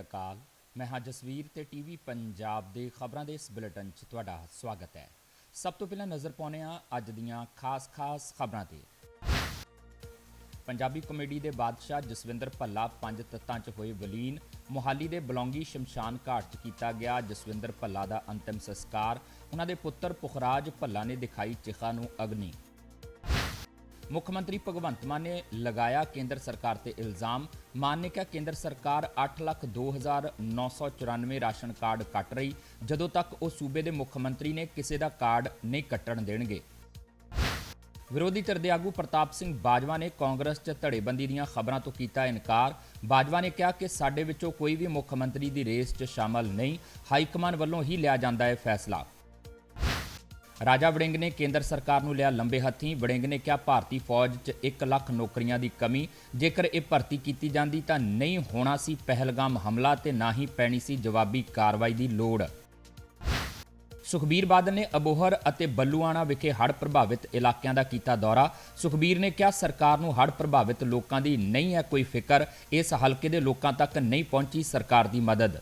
ਸ੍ਰੀ ਅਕਾਲ। ਮੈਂ ਹਾਂ ਜਸਵੀਰ ਤੇ ਟੀਵੀ ਪੰਜਾਬ ਦੇ ਖਬਰਾਂ ਦੇ ਇਸ ਬੁਲੇਟਿਨ 'ਚ ਤੁਹਾਡਾ ਸਵਾਗਤ ਹੈ। ਸਭ ਤੋਂ ਪਹਿਲਾਂ ਨਜ਼ਰ ਪਾਉਂਦੇ ਹਾਂ ਅੱਜ ਦੀਆਂ ਖਾਸ-ਖਾਸ ਖਬਰਾਂ ਤੇ। ਪੰਜਾਬੀ ਕਮੇਡੀ ਦੇ ਬਾਦਸ਼ਾਹ ਜਸਵਿੰਦਰ ਭੱਲਾ ਪੰਜ ਤੱਤਾਂ 'ਚ ਹੋਏ ਵਲੀਨ। ਮੁਹਾਲੀ ਦੇ ਬਲੌਂਗੀ ਸ਼ਮਸ਼ਾਨ ਘਾਟ 'ਚ ਕੀਤਾ ਗਿਆ ਜਸਵਿੰਦਰ ਭੱਲਾ ਦਾ ਅੰਤਿਮ ਸੰਸਕਾਰ। ਉਹਨਾਂ ਦੇ ਪੁੱਤਰ ਪੁਖਰਾਜ ਭੱਲਾ ਨੇ ਦਿਖਾਈ ਚਿਖਾ ਨੂੰ ਅਗਨੀ। ਮੁੱਖ ਮੰਤਰੀ ਭਗਵੰਤ ਮਾਨ ਨੇ ਲਗਾਇਆ ਕੇਂਦਰ ਸਰਕਾਰ ਤੇ ਇਲਜ਼ਾਮ। ਮਾਨ ਨੇ ਕਿਹਾ ਕੇਂਦਰ ਸਰਕਾਰ 8,02,994 ਰਾਸ਼ਨ ਕਾਰਡ ਕੱਟ ਰਹੀ। ਜਦੋਂ ਤੱਕ ਉਹ ਸੂਬੇ ਦੇ ਮੁੱਖ ਮੰਤਰੀ ਨੇ ਕਿਸੇ ਦਾ ਕਾਰਡ ਨਹੀਂ ਕੱਟਣ ਦੇਣਗੇ। ਵਿਰੋਧੀ ਧਿਰ ਦੇ ਆਗੂ ਪ੍ਰਤਾਪ ਸਿੰਘ ਬਾਜਵਾ ਨੇ ਕਾਂਗਰਸ 'ਚ ਧੜੇਬੰਦੀ ਦੀਆਂ ਖਬਰਾਂ ਤੋਂ ਕੀਤਾ ਇਨਕਾਰ। ਬਾਜਵਾ ਨੇ ਕਿਹਾ ਕਿ ਸਾਡੇ ਵਿੱਚੋਂ ਕੋਈ ਵੀ ਮੁੱਖ ਮੰਤਰੀ ਦੀ ਰੇਸ 'ਚ ਸ਼ਾਮਲ ਨਹੀਂ। ਹਾਈ ਕਮਾਨ ਵੱਲੋਂ ਹੀ ਲਿਆ ਜਾਂਦਾ ਹੈ ਫੈਸਲਾ। ਰਾਜਾ ਵੜਿੰਗ ਨੇ ਕੇਂਦਰ ਸਰਕਾਰ ਨੂੰ ਲਿਆ ਲੰਬੇ ਹੱਥੀਂ। ਵੜਿੰਗ ਨੇ ਕਿਹਾ, ਭਾਰਤੀ ਫੌਜ 'ਚ 1 ਲੱਖ ਨੌਕਰੀਆਂ ਦੀ ਕਮੀ। ਜੇਕਰ ਇਹ ਭਰਤੀ ਕੀਤੀ ਜਾਂਦੀ ਤਾਂ ਨਹੀਂ ਹੋਣਾ ਸੀ ਪਹਿਲਗਾਮ ਹਮਲਾ ਤੇ ਨਾ ਹੀ ਪੈਣੀ ਸੀ ਜਵਾਬੀ ਕਾਰਵਾਈ ਦੀ ਲੋੜ। ਸੁਖਬੀਰ ਬਾਦਲ ਨੇ ਅਬੋਹਰ ਅਤੇ ਬੱਲੂਆਣਾ ਵਿਖੇ ਹੜ੍ਹ ਪ੍ਰਭਾਵਿਤ ਇਲਾਕਿਆਂ ਦਾ ਕੀਤਾ ਦੌਰਾ। ਸੁਖਬੀਰ ਨੇ ਕਿਹਾ, ਸਰਕਾਰ ਨੂੰ ਹੜ੍ਹ ਪ੍ਰਭਾਵਿਤ ਲੋਕਾਂ ਦੀ ਨਹੀਂ ਹੈ ਕੋਈ ਫਿਕਰ। ਇਸ ਹਲਕੇ ਦੇ ਲੋਕਾਂ ਤੱਕ ਨਹੀਂ ਪਹੁੰਚੀ ਸਰਕਾਰ ਦੀ ਮਦਦ।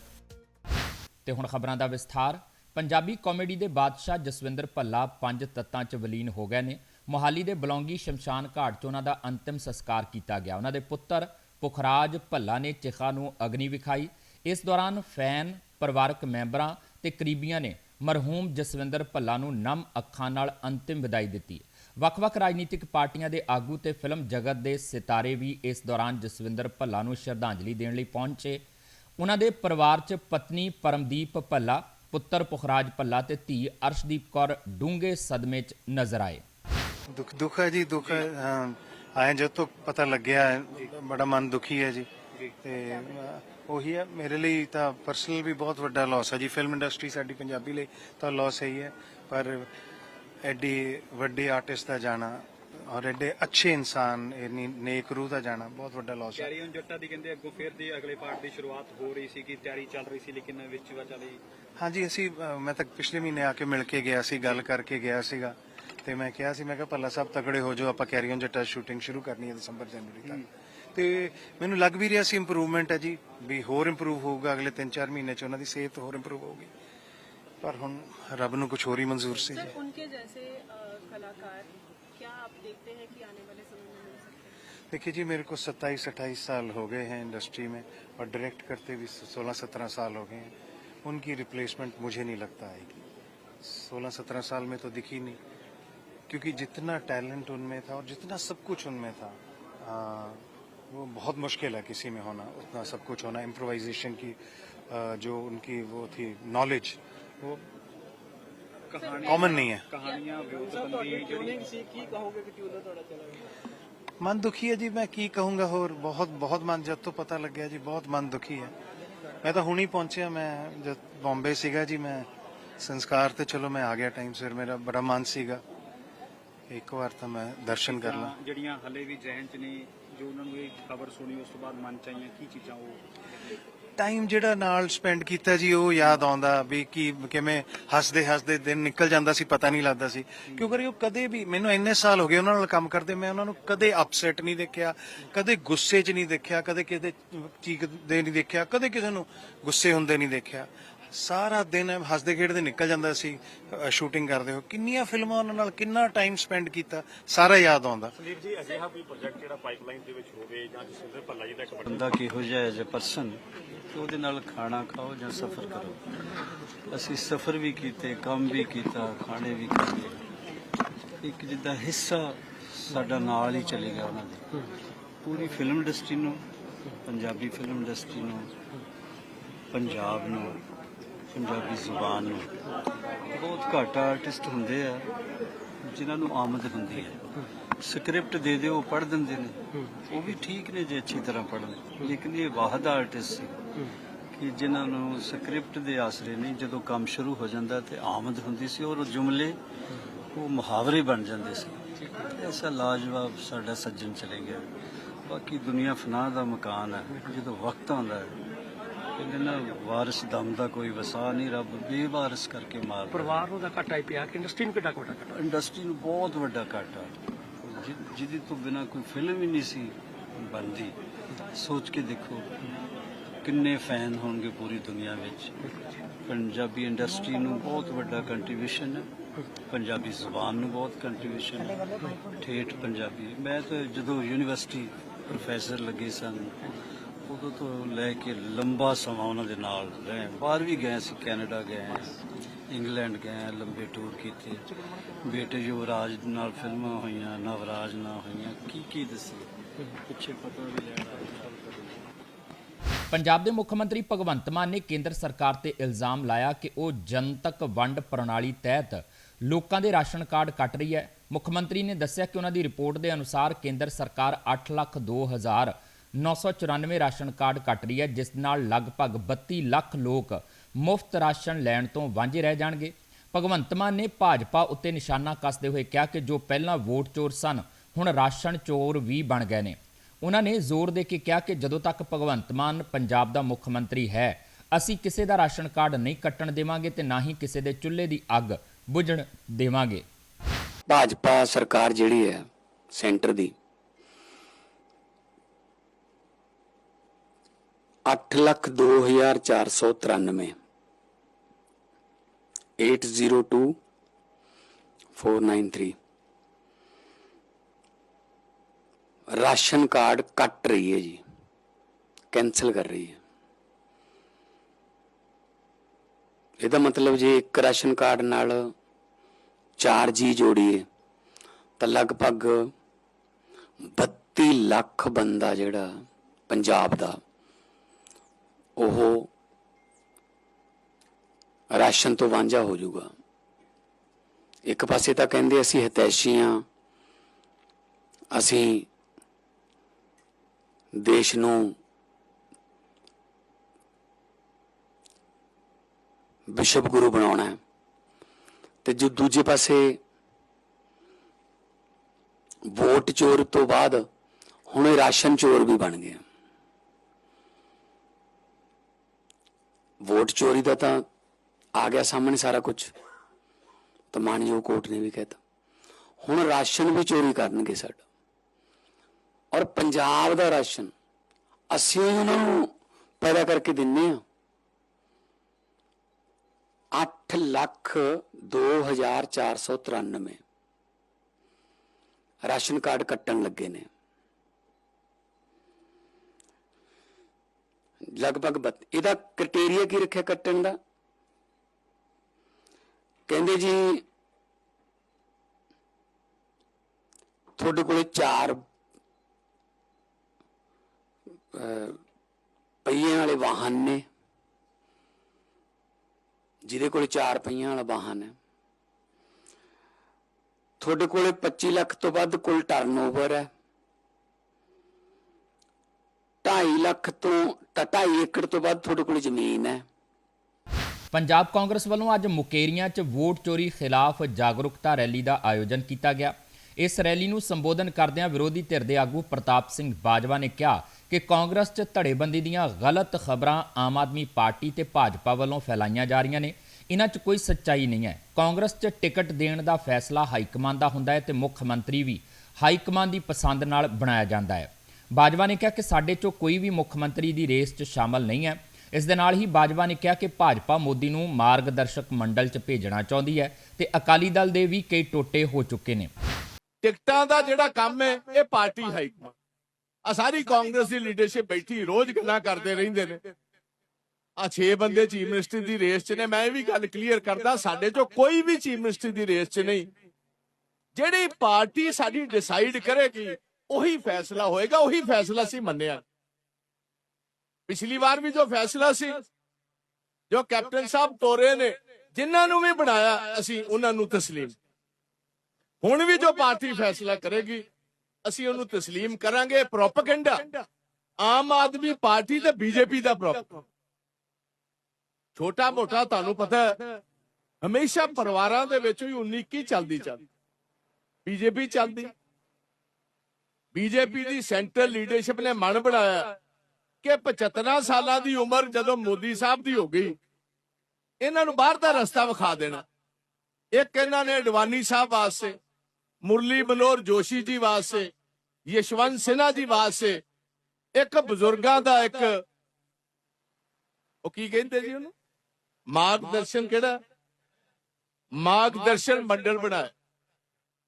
ਤੇ ਹੁਣ ਖਬਰਾਂ ਦਾ ਵਿਸਥਾਰ। ਪੰਜਾਬੀ ਕਾਮੇਡੀ ਦੇ ਬਾਦਸ਼ਾਹ ਜਸਵਿੰਦਰ ਭੱਲਾ ਪੰਜ ਤੱਤਾਂ 'ਚ ਵਿਲੀਨ ਹੋ ਗਏ ਨੇ। ਮੋਹਾਲੀ ਦੇ ਬਲੌਂਗੀ ਸ਼ਮਸ਼ਾਨ ਘਾਟ 'ਚ ਉਹਨਾਂ ਦਾ ਅੰਤਿਮ ਸੰਸਕਾਰ ਕੀਤਾ ਗਿਆ। ਉਹਨਾਂ ਦੇ ਪੁੱਤਰ ਪੁਖਰਾਜ ਭੱਲਾ ਨੇ ਚਿਖਾ ਨੂੰ ਅਗਨੀ ਵਿਖਾਈ। ਇਸ ਦੌਰਾਨ ਫੈਨ, ਪਰਿਵਾਰਕ ਮੈਂਬਰਾਂ ਤੇ ਕਰੀਬੀਆਂ ਨੇ ਮਰਹੂਮ ਜਸਵਿੰਦਰ ਭੱਲਾ ਨੂੰ ਨਮ ਅੱਖਾਂ ਨਾਲ ਅੰਤਿਮ ਵਿਦਾਈ ਦਿੱਤੀ। ਵੱਖ-ਵੱਖ ਰਾਜਨੀਤਿਕ ਪਾਰਟੀਆਂ ਦੇ ਆਗੂ ਤੇ ਫਿਲਮ ਜਗਤ ਦੇ ਸਿਤਾਰੇ ਵੀ ਇਸ ਦੌਰਾਨ ਜਸਵਿੰਦਰ ਭੱਲਾ ਨੂੰ ਸ਼ਰਧਾਂਜਲੀ ਦੇਣ ਲਈ ਪਹੁੰਚੇ। ਉਹਨਾਂ ਦੇ ਪਰਿਵਾਰ 'ਚ ਪਤਨੀ ਪਰਮਦੀਪ ਭੱਲਾ ਪੁੱਤਰ ਪੁਖਰਾਜ ਭੱਲਾ ਤੇ ਧੀ ਅਰਸ਼ਦੀਪ ਕੌਰ ਡੂੰਘੇ ਸਦਮੇ 'ਚ ਨਜ਼ਰ ਆਏ। ਦੁੱਖ ਦੁੱਖ ਹੈ ਜੀ ਦੁੱਖ ਆਏ ਜਦ ਤੋਂ ਪਤਾ ਲੱਗਿਆ ਬੜਾ ਮਨ ਦੁਖੀ ਹੈ ਜੀ। ਤੇ ਉਹੀ ਹੈ ਮੇਰੇ ਲਈ ਤਾਂ ਪਰਸਨਲ ਵੀ ਬਹੁਤ ਵੱਡਾ ਲਾਸ ਹੈ ਜੀ। ਫਿਲਮ ਇੰਡਸਟਰੀ ਸਾਡੀ ਪੰਜਾਬੀ ਲਈ ਤਾਂ ਲਾਸ ਹੈ ਹੀ ਹੈ ਪਰ ਐਡੀ ਵੱਡੇ ਆਰਟਿਸਟ ਦਾ ਜਾਣਾ ਔਰ ਐਡੇ ਅੱਛੇ ਇਨਸਾਨ ਇੰਨੀ ਨੇਕ ਰੂਹ ਦਾ ਜਾਣਾ ਬਹੁਤ ਵੱਡਾ ਲਾਸ ਹੈ ਕੈਰੀ ਔਨ ਜੱਟਾ ਦੀ ਕਹਿੰਦੇ ਅੱਗੋਂ ਫੇਰ ਦੀ ਅਗਲੇ ਪਾਰਟ ਦੀ ਸ਼ੁਰੂਆਤ ਹੋ ਰਹੀ ਸੀ ਕਿ ਤਿਆਰੀ ਚੱਲ ਰਹੀ ਸੀ ਲੇਕਿਨ ਵਿੱਚ ਵਾ ਚਲੀ ਹਾਂਜੀ ਅਸੀਂ ਅਹ, ਮੈਂ ਤਾਂ ਪਿਛਲੇ ਮਹੀਨੇ ਆ ਕੇ ਮਿਲ ਕੇ ਗਿਆ ਸੀ ਗੱਲ ਕਰਕੇ ਗਿਆ ਸੀਗਾ ਤੇ ਮੈਂ ਕਿਹਾ ਸੀ ਮੈਂ ਕਿਹਾ ਭੱਲਾ ਸਾਹਿਬ ਤਕੜੇ ਹੋ ਜਾਓ ਆਪਾਂ ਕੈਰੀ ਔਨ ਜੱਟਾ ਸ਼ੂਟਿੰਗ ਸ਼ੁਰੂ ਕਰਨੀ ਹੈ ਦਸੰਬਰ ਜਨਵਰੀ ਤੱਕ ਤੇ ਮੈਨੂੰ ਲੱਗ ਵੀ ਰਿਹਾ ਸੀ ਇੰਪਰੂਵਮੈਂਟ ਹੈ ਜੀ ਵੀ ਹੋਰ ਇੰਪਰੂਵ ਹੋਊਗਾ ਅਗਲੇ 3-4 ਮਹੀਨੇ ਚ ਉਹਨਾਂ ਦੀ ਸਿਹਤ ਹੋਰ ਇੰਪਰੂਵ ਹੋਊਗੀ ਪਰ ਹੁਣ ਰੱਬ ਨੂੰ ਕੁਝ ਹੋਰ ਹੀ ਮਨਜ਼ੂਰ ਸੀ ਜੀ सर उनके जैसे अ, कलाकार क्या देखिए जी मेरे को 27 28 साल हो गए हैं इंडस्ट्री में और डायरेक्ट करते भी 16 17 साल हो गए हैं। उनकी रिप्लेसमेंट मुझे नहीं लगता आएगी। 16 17 साल में तो दिखी नहीं। क्योंकि जितना टैलेंट उनमें था और जितना सब कुछ उनमें था आ, वो बहुत मुश्किल है किसी में होना उतना सब कुछ होना। इम्प्रोवाइजेशन की आ, जो उनकी वो थी नॉलेज वो ਕਾਮਨ ਨਹੀਂ ਹੈ। ਮਨ ਦੁਖੀ ਹੈ ਜੀ ਮੈਂ ਕੀ ਕਹੂੰਗਾ ਹੋਰ? ਬਹੁਤ ਬਹੁਤ ਮਨ ਜਦ ਤੋਂ ਪਤਾ ਲੱਗਿਆ ਜੀ ਬਹੁਤ ਮਨ ਦੁਖੀ ਹੈ। ਮੈਂ ਤਾਂ ਹੁਣੀ ਪਹੁੰਚਿਆ ਮੈਂ ਜਦ ਬੰਬੇ ਸੀਗਾ ਜੀ ਮੈਂ ਸੰਸਕਾਰ ਤੇ ਚਲੋ ਮੈਂ ਆ ਗਿਆ ਟਾਈਮ ਸਿਰ ਮੇਰਾ ਬੜਾ ਮਨ ਸੀਗਾ। ਇੱਕ ਵਾਰ ਤਾਂ ਮੈਂ ਦਰਸ਼ਨ ਕਰ ਲਾਂ। ਜਿਹੜੀਆਂ ਹਲੇ ਵੀ ਜ਼ਹਿਨ 'ਚ ਨੇ ਜੋ ਉਹਨਾਂ ਨੂੰ ਇਹ ਖਬਰ ਸੁਣੀ ਉਸ ਤੋਂ ਬਾਅਦ ਮਨ ਚਾਹੀਆਂ ਕੀ ਚੀਜ਼ਾਂ ਉਹ ਟਾਈਮ ਜਿਹੜਾ ਨਾਲ ਸਪੈਂਡ ਕੀਤਾ ਜੀ, ਉਹ ਯਾਦ ਆਉਂਦਾ ਵੀ ਕੀ, ਕਿਵੇਂ ਹੱਸਦੇ ਹੱਸਦੇ ਦਿਨ ਨਿਕਲ ਜਾਂਦਾ ਸੀ, ਪਤਾ ਨਹੀਂ ਲੱਗਦਾ ਸੀ। ਕਿਉਂਕਿ ਉਹ ਕਦੇ ਵੀ, ਮੈਨੂੰ ਇੰਨੇ ਸਾਲ ਹੋ ਗਏ ਉਹਨਾਂ ਨਾਲ ਕੰਮ ਕਰਦੇ, ਮੈਂ ਉਹਨਾਂ ਨੂੰ ਕਦੇ ਅਪਸੈਟ ਨਹੀਂ ਦੇਖਿਆ, ਕਦੇ ਗੁੱਸੇ 'ਚ ਨਹੀਂ ਦੇਖਿਆ, ਕਦੇ ਕਦੇ ਚੀਕ ਦੇ ਨਹੀਂ ਦੇਖਿਆ, ਕਦੇ ਕਿਸੇ ਨੂੰ ਗੁੱਸੇ ਹੁੰਦੇ ਨਹੀਂ ਦੇਖਿਆ। ਸਾਰਾ ਦਿਨ ਹੱਸਦੇ ਖੇਡਦੇ ਨਿਕਲ ਜਾਂਦਾ ਸੀ ਸ਼ੂਟਿੰਗ ਕਰਦੇ ਹੋ ਕਿੰਨੀਆਂ ਫਿਲਮਾਂ ਉਹਨਾਂ ਨਾਲ ਕਿੰਨਾ ਟਾਈਮ ਸਪੈਂਡ ਕੀਤਾ ਸਾਰਾ ਯਾਦ ਆਉਂਦਾ। ਸੰਦੀਪ ਜੀ ਅਜਿਹਾ ਕੋਈ ਪ੍ਰੋਜੈਕਟ ਜਿਹੜਾ ਪਾਈਪਲਾਈਨ ਦੇ ਵਿੱਚ ਹੋਵੇ ਜਾਂ ਜਸਵਿੰਦਰ ਭੱਲਾ ਜੀ ਦਾ ਇੱਕ ਬੰਦਾ ਕਿਹੋ ਜਿਹਾ ਐਜ਼ ਅ ਪਰਸਨ ਉਹਦੇ ਨਾਲ ਖਾਣਾ ਖਾਓ ਜਾਂ ਸਫ਼ਰ ਕਰੋ। ਅਸੀਂ ਸਫ਼ਰ ਵੀ ਕੀਤੇ ਕੰਮ ਵੀ ਕੀਤਾ ਖਾਣੇ ਵੀ ਖਾਦੇ ਇੱਕ ਜਿੱਦਾਂ ਹਿੱਸਾ ਸਾਡਾ ਨਾਲ ਹੀ ਚਲੇ ਗਿਆ ਉਹਨਾਂ ਦੇ। ਪੂਰੀ ਫਿਲਮ ਇੰਡਸਟਰੀ ਨੂੰ ਪੰਜਾਬੀ ਫਿਲਮ ਇੰਡਸਟਰੀ ਨੂੰ ਪੰਜਾਬ ਨੂੰ। ਪੰਜਾਬੀ ਜ਼ੁਬਾਨ ਨੂੰ। ਬਹੁਤ ਘੱਟ ਆਰਟਿਸਟ ਹੁੰਦੇ ਆ, ਜਿਨ੍ਹਾਂ ਨੂੰ ਆਮਦ ਹੁੰਦੀ ਹੈ। ਸਕ੍ਰਿਪਟ ਦੇ ਦਿਓ ਉਹ ਪੜ੍ਹ ਦਿੰਦੇ ਨੇ। ਉਹ ਵੀ ਠੀਕ ਨੇ ਜੇ ਅੱਛੀ ਤਰ੍ਹਾਂ ਪੜ੍ਹਨ। ਲੇਕਿਨ ਇਹ ਵਾਹਦ ਆਰਟਿਸਟ ਸੀ ਕਿ ਜਿਨ੍ਹਾਂ ਨੂੰ ਸਕ੍ਰਿਪਟ ਦੇ ਆਸਰੇ ਨਹੀਂ, ਜਦੋਂ ਕੰਮ ਸ਼ੁਰੂ ਹੋ ਜਾਂਦਾ ਤੇ ਆਮਦ ਹੁੰਦੀ ਸੀ ਔਰ ਉਹ ਜੁਮਲੇ, ਉਹ ਮੁਹਾਵਰੇ ਬਣ ਜਾਂਦੇ ਸੀ। ਐਸਾ ਲਾਜਵਾਬ ਸਾਡਾ ਸੱਜਣ ਚਲੇ ਗਿਆ। ਬਾਕੀ ਦੁਨੀਆ ਫਨਾਹ ਦਾ ਮਕਾਨ ਹੈ। ਜਦੋਂ ਵਕਤ ਆਉਂਦਾ ਹੈ ਕਹਿੰਦੇ ਨਾ ਵਾਰਿਸ ਦਮ ਦਾ ਕੋਈ ਵਸਾ ਨਹੀਂ ਰੱਬ ਬੇਵਾਰਿਸ ਕਰਕੇ ਮਾਰ ਪਰਿਵਾਰ ਨੂੰ ਤਾਂ ਘਾਟਾ ਹੀ ਪਿਆ ਕਿ ਇੰਡਸਟਰੀ ਨੂੰ ਕਿੱਡਾ ਵੱਡਾ ਘਾਟਾ? ਇੰਡਸਟਰੀ ਨੂੰ ਬਹੁਤ ਵੱਡਾ ਘਾਟਾ। ਜਿ- ਜਿਹਦੇ ਤੋਂ ਬਿਨਾ ਕੋਈ ਫਿਲਮ ਹੀ ਨਹੀਂ ਸੀ ਬਣਦੀ। ਸੋਚ ਕੇ ਦੇਖੋ ਕਿੰਨੇ ਫੈਨ ਹੋਣਗੇ ਪੂਰੀ ਦੁਨੀਆ ਵਿੱਚ। ਪੰਜਾਬੀ ਇੰਡਸਟਰੀ ਨੂੰ ਬਹੁਤ ਵੱਡਾ ਕੰਟਰੀਬਿਊਸ਼ਨ ਹੈ। ਪੰਜਾਬੀ ਜ਼ੁਬਾਨ ਨੂੰ ਬਹੁਤ ਕੰਟਰੀਬਿਊਸ਼ਨ ਹੈ। ਠੇਠ ਪੰਜਾਬੀ। ਮੈਂ ਤਾਂ ਜਦੋਂ ਯੂਨੀਵਰਸਿਟੀ ਪ੍ਰੋਫੈਸਰ ਲੱਗੇ ਸਨ ਉਦੋਂ ਤੋਂ ਲੈ ਕੇ ਲੰਬਾ ਸਮਾਂ ਉਹਨਾਂ ਦੇ ਨਾਲ ਰਹੇ ਬਾਹਰ ਵੀ ਗਏ ਸੀ, ਕੈਨੇਡਾ ਗਏ ਇੰਗਲੈਂਡ ਗਏ ਲੰਬੇ ਟੂਰ ਕੀਤੇ। ਬੇਟੇ ਯੁਵਰਾਜ ਨਾਲ ਫਿਲਮਾਂ ਹੋਈਆਂ, ਨਵਰਾਜ ਨਾਲ ਹੋਈਆਂ। ਕੀ ਕੀ ਦੱਸੀ? ਪਿੱਛੇ ਪਤਾ ਵੀ ਲੈਣਾ ਪੰਜਾਬ ਦੇ ਮੁੱਖ ਮੰਤਰੀ ਭਗਵੰਤ ਮਾਨ ਨੇ ਕੇਂਦਰ ਸਰਕਾਰ ਤੇ ਇਲਜ਼ਾਮ ਲਾਇਆ ਕਿ ਉਹ ਜਨਤਕ ਵੰਡ ਪ੍ਰਣਾਲੀ ਤਹਿਤ ਲੋਕਾਂ ਦੇ ਰਾਸ਼ਨ ਕਾਰਡ ਕੱਟ ਰਹੀ ਹੈ। ਮੁੱਖ ਮੰਤਰੀ ਨੇ ਦੱਸਿਆ ਕਿ ਉਹਨਾਂ ਦੀ ਰਿਪੋਰਟ ਦੇ ਅਨੁਸਾਰ ਕੇਂਦਰ ਸਰਕਾਰ 8 ਲੱਖ 2994 ਰਾਸ਼ਨ ਕਾਰਡ ਕੱਟ ਰਹੀ ਹੈ, ਜਿਸ ਨਾਲ ਲਗਭਗ 32 ਲੱਖ ਲੋਕ ਮੁਫਤ ਰਾਸ਼ਨ ਲੈਣ ਤੋਂ ਵਾਂਝੇ ਰਹਿ ਜਾਣਗੇ। ਭਗਵੰਤ ਮਾਨ ਨੇ ਭਾਜਪਾ ਉੱਤੇ ਨਿਸ਼ਾਨਾ ਕੱਸਦੇ ਹੋਏ ਕਿਹਾ ਕਿ ਜੋ ਪਹਿਲਾਂ ਵੋਟ ਚੋਰ ਸਨ, ਹੁਣ ਰਾਸ਼ਨ ਚੋਰ ਵੀ ਬਣ ਗਏ ਨੇ। ਉਹਨਾਂ ਨੇ ਜ਼ੋਰ ਦੇ ਕੇ ਕਿਹਾ ਕਿ ਜਦੋਂ ਤੱਕ ਭਗਵੰਤ ਮਾਨ ਪੰਜਾਬ ਦਾ ਮੁੱਖ ਮੰਤਰੀ ਹੈ, ਅਸੀਂ ਕਿਸੇ ਦਾ ਰਾਸ਼ਨ ਕਾਰਡ ਨਹੀਂ ਕੱਟਣ ਦੇਵਾਂਗੇ ਤੇ ਨਾ ਹੀ ਕਿਸੇ ਦੇ ਚੁੱਲ੍ਹੇ ਦੀ ਅੱਗ ਬੁਝਣ ਦੇਵਾਂਗੇ। ਭਾਜਪਾ ਸਰਕਾਰ ਜਿਹੜੀ ਹੈ, ਸੈਂਟਰ ਦੀ 8 ਲੱਖ 2493 802 493 ਰਾਸ਼ਨ ਕਾਰਡ ਕੱਟ ਰਹੀ ਹੈ ਜੀ। ਕੈਨਸਲ ਕਰ ਰਹੀ ਹੈ। ਇਹਦਾ ਮਤਲਬ ਜੇ ਇੱਕ ਰਾਸ਼ਨ ਕਾਰਡ ਨਾਲ ਚਾਰ ਜੀ ਜੋੜੀਏ, ਤਾਂ ਲਗਭਗ 32 ਲੱਖ ਬੰਦਾ ਜਿਹੜਾ ਪੰਜਾਬ ਦਾ ਉਹ ਰਾਸ਼ਨ ਤੋਂ ਵਾਂਝਾ ਹੋ ਜਾਊਗਾ। ਇੱਕ ਪਾਸੇ ਤਾਂ ਕਹਿੰਦੇ ਅਸੀਂ ਹਤੈਸ਼ੀ ਹਾਂ ਅਸੀਂ ਦੇਸ਼ ਨੂੰ ਵਿਸ਼ਵ ਗੁਰੂ ਬਣਾਉਣਾ ਹੈ। ਤੇ ਜੋ ਦੂਜੇ ਪਾਸੇ ਵੋਟ ਚੋਰ ਤੋਂ ਬਾਅਦ ਹੁਣ ਰਾਸ਼ਨ ਚੋਰ ਵੀ ਬਣ ਗਏ ਵੋਟ ਚੋਰੀ ਦਾ ਤਾਂ ਆ ਗਿਆ ਸਾਹਮਣੇ ਸਾਰਾ ਕੁਝ ਤਾਂ ਮਾਨਯੋਗ ਕੋਰਟ ਨੇ ਵੀ ਕਹਿਤਾ। ਹੁਣ ਰਾਸ਼ਨ ਵੀ ਚੋਰੀ ਕਰਨਗੇ ਸਾਡਾ। ਔਰ ਪੰਜਾਬ ਦਾ ਰਾਸ਼ਨ ਅਸੀਂ ਉਹਨਾਂ ਨੂੰ ਪੈਦਾ ਕਰਕੇ ਦਿੰਨੇ ਆ। 8 ਲੱਖ 2493 ਰਾਸ਼ਨ ਕਾਰਡ ਕੱਟਣ ਲੱਗੇ ਨੇ। ਲਗਭਗ ਬੱਤ- ਇਹਦਾ ਕ੍ਰਾਈਟੇਰੀਆ ਕੀ ਰੱਖਿਆ ਕੱਟਣ ਦਾ? ਕਹਿੰਦੇ ਜੀ, ਤੁਹਾਡੇ ਕੋਲੇ ਚਾਰ ਪਹੀਆਂ ਵਾਲੇ ਵਾਹਨ ਨੇ। ਜਿਹਦੇ ਕੋਲੇ ਚਾਰ ਪਹੀਆਂ ਵਾਲਾ ਵਾਹਨ ਹੈ। ਤੁਹਾਡੇ ਕੋਲੇ 25 ਲੱਖ ਤੋਂ ਵੱਧ ਕੁੱਲ ਟਰਨਓਵਰ ਹੈ। 2.5 ਲੱਖ ਤੋਂ 2.5 ਏਕੜ ਤੋਂ ਵੱਧ ਤੁਹਾਡੇ ਕੋਲੇ ਜ਼ਮੀਨ ਹੈ। ਪੰਜਾਬ ਕਾਂਗਰਸ ਵੱਲੋਂ ਅੱਜ ਮੁਕੇਰੀਆਂ 'ਚ ਵੋਟ ਚੋਰੀ ਖਿਲਾਫ ਜਾਗਰੂਕਤਾ ਰੈਲੀ ਦਾ ਆਯੋਜਨ ਕੀਤਾ ਗਿਆ। ਇਸ ਰੈਲੀ ਨੂੰ ਸੰਬੋਧਨ ਕਰਦਿਆਂ ਵਿਰੋਧੀ ਧਿਰ ਦੇ ਆਗੂ ਪ੍ਰਤਾਪ ਸਿੰਘ ਬਾਜਵਾ ਨੇ ਕਿਹਾ ਕਿ ਕਾਂਗਰਸ 'ਚ ਧੜੇਬੰਦੀ ਦੀਆਂ ਗਲਤ ਖਬਰਾਂ ਆਮ ਆਦਮੀ ਪਾਰਟੀ ਤੇ ਭਾਜਪਾ ਵੱਲੋਂ ਫੈਲਾਈਆਂ ਜਾ ਰਹੀਆਂ ਨੇ। ਇਹਨਾਂ 'ਚ ਕੋਈ ਸੱਚਾਈ ਨਹੀਂ ਹੈ। ਕਾਂਗਰਸ 'ਚ ਟਿਕਟ ਦੇਣ ਦਾ ਫੈਸਲਾ ਹਾਈਕਮਾਨ ਦਾ ਹੁੰਦਾ ਹੈ ਤੇ ਮੁੱਖ ਮੰਤਰੀ ਵੀ ਹਾਈਕਮਾਨ ਦੀ ਪਸੰਦ ਨਾਲ ਬਣਾਇਆ ਜਾਂਦਾ ਹੈ। ਬਾਜਵਾ ਨੇ ਕਿਹਾ ਕਿ ਸਾਡੇ 'ਚੋਂ ਕੋਈ ਵੀ ਮੁੱਖ ਮੰਤਰੀ ਦੀ ਰੇਸ 'ਚ ਸ਼ਾਮਲ ਨਹੀਂ ਹੈ। ਇਸ ਦੇ ਨਾਲ ਹੀ ਬਾਜਵਾ ਨੇ ਕਿਹਾ ਕਿ ਭਾਜਪਾ ਮੋਦੀ ਨੂੰ ਮਾਰਗਦਰਸ਼ਕ ਮੰਡਲ 'ਚ ਭੇਜਣਾ ਚਾਹੁੰਦੀ ਹੈ ਤੇ ਅਕਾਲੀ ਦਲ ਦੇ ਵੀ ਕਈ ਟੋਟੇ ਹੋ ਚੁੱਕੇ ਨੇ। ਟਿਕਟਾਂ ਦਾ ਜਿਹੜਾ ਕੰਮ ਹੈ, ਇਹ ਪਾਰਟੀ ਹਾਈਕਮਾਨ ਆ ਸਾਰੀ ਕਾਂਗਰਸ ਦੀ ਲੀਡਰਸ਼ਿਪ ਬੈਠੀ, ਰੋਜ਼ ਗੱਲਾਂ ਕਰਦੇ ਰਹਿੰਦੇ ਨੇ। ਆ 6 ਬੰਦੇ ਚੀਫ ਮਿਨਿਸਟਰ ਦੀ ਰੇਸ 'ਚ ਨੇ, ਮੈਂ ਇਹ ਵੀ ਗੱਲ ਕਲੀਅਰ ਕਰਦਾ, ਸਾਡੇ 'ਚੋਂ ਕੋਈ ਵੀ ਚੀਫ ਮਿਨਿਸਟਰ ਦੀ ਰੇਸ 'ਚ ਨਹੀਂ। ਜਿਹੜੀ ਪਾਰਟੀ ਸਾਡੀ ਡਿਸਾਈਡ ਕਰੇਗੀ ਉਹੀ ਫੈਸਲਾ ਹੋਏਗਾ, ਉਹੀ ਫੈਸਲਾ ਸੀ ਮੰਨਿਆ। ਪਿਛਲੀ ਵਾਰ ਵੀ ਜੋ ਫੈਸਲਾ ਸੀ, ਜੋ ਕੈਪਟਨ ਸਾਹਿਬ ਤੋਰੇ ਨੇ, ਜਿਨ੍ਹਾਂ ਨੂੰ ਵੀ ਬਣਾਇਆ ਅਸੀਂ ਉਹਨਾਂ ਨੂੰ ਤਸਲੀਮ। ਹੁਣ ਵੀ ਜੋ ਪਾਰਟੀ ਫੈਸਲਾ ਕਰੇਗੀ, ਅਸੀਂ ਉਹਨੂੰ ਤਸਲੀਮ ਕਰਾਂਗੇ, ਪ੍ਰੋਪਗੈਂਡਾ। ਆਮ ਆਦਮੀ ਪਾਰਟੀ ਤੇ ਬੀਜੇਪੀ ਦਾ ਪ੍ਰੋਪ ਛੋਟਾ ਮੋਟਾ ਤੁਹਾਨੂੰ ਪਤਾ ਹਮੇਸ਼ਾ ਪਰਿਵਾਰਾਂ ਦੇ ਵਿੱਚ ਵੀ 19 ਕੀ ਚੱਲਦੀ ਚੱਲਦੀ। ਬੀਜੇਪੀ ਚੱਲਦੀ। ਬੀਜੇਪੀ ਦੀ ਸੈਂਟਰਲ ਲੀਡਰਸ਼ਿਪ ਨੇ ਮਨ ਬਣਾਇਆ ਕਿ 75 ਸਾਲਾਂ ਦੀ ਉਮਰ ਜਦੋਂ ਮੋਦੀ ਸਾਹਿਬ ਦੀ ਹੋ ਗਈ, ਇਹਨਾਂ ਨੂੰ ਬਾਹਰ ਦਾ ਰਸਤਾ ਵਿਖਾ ਦੇਣਾ। ਇੱਕ ਇਹਨਾਂ ਨੇ ਅਡਵਾਨੀ ਸਾਹਿਬ ਵਾਸਤੇ, ਮੁਰਲੀ ਮਨੋਹਰ ਜੋਸ਼ੀ ਜੀ ਵਾਸਤੇ, ਯਸ਼ਵੰਤ ਸਿਨਹਾ ਜੀ ਵਾਸਤੇ, ਇੱਕ ਬਜ਼ੁਰਗਾਂ ਦਾ ਇੱਕ ਉਹ ਕੀ ਕਹਿੰਦੇ ਜੀ ਉਹਨੂੰ? ਮਾਰਗਦਰਸ਼ਨ ਕਿਹੜਾ? ਮਾਰਗਦਰਸ਼ਨ ਮੰਡਲ ਬਣਾਇਆ।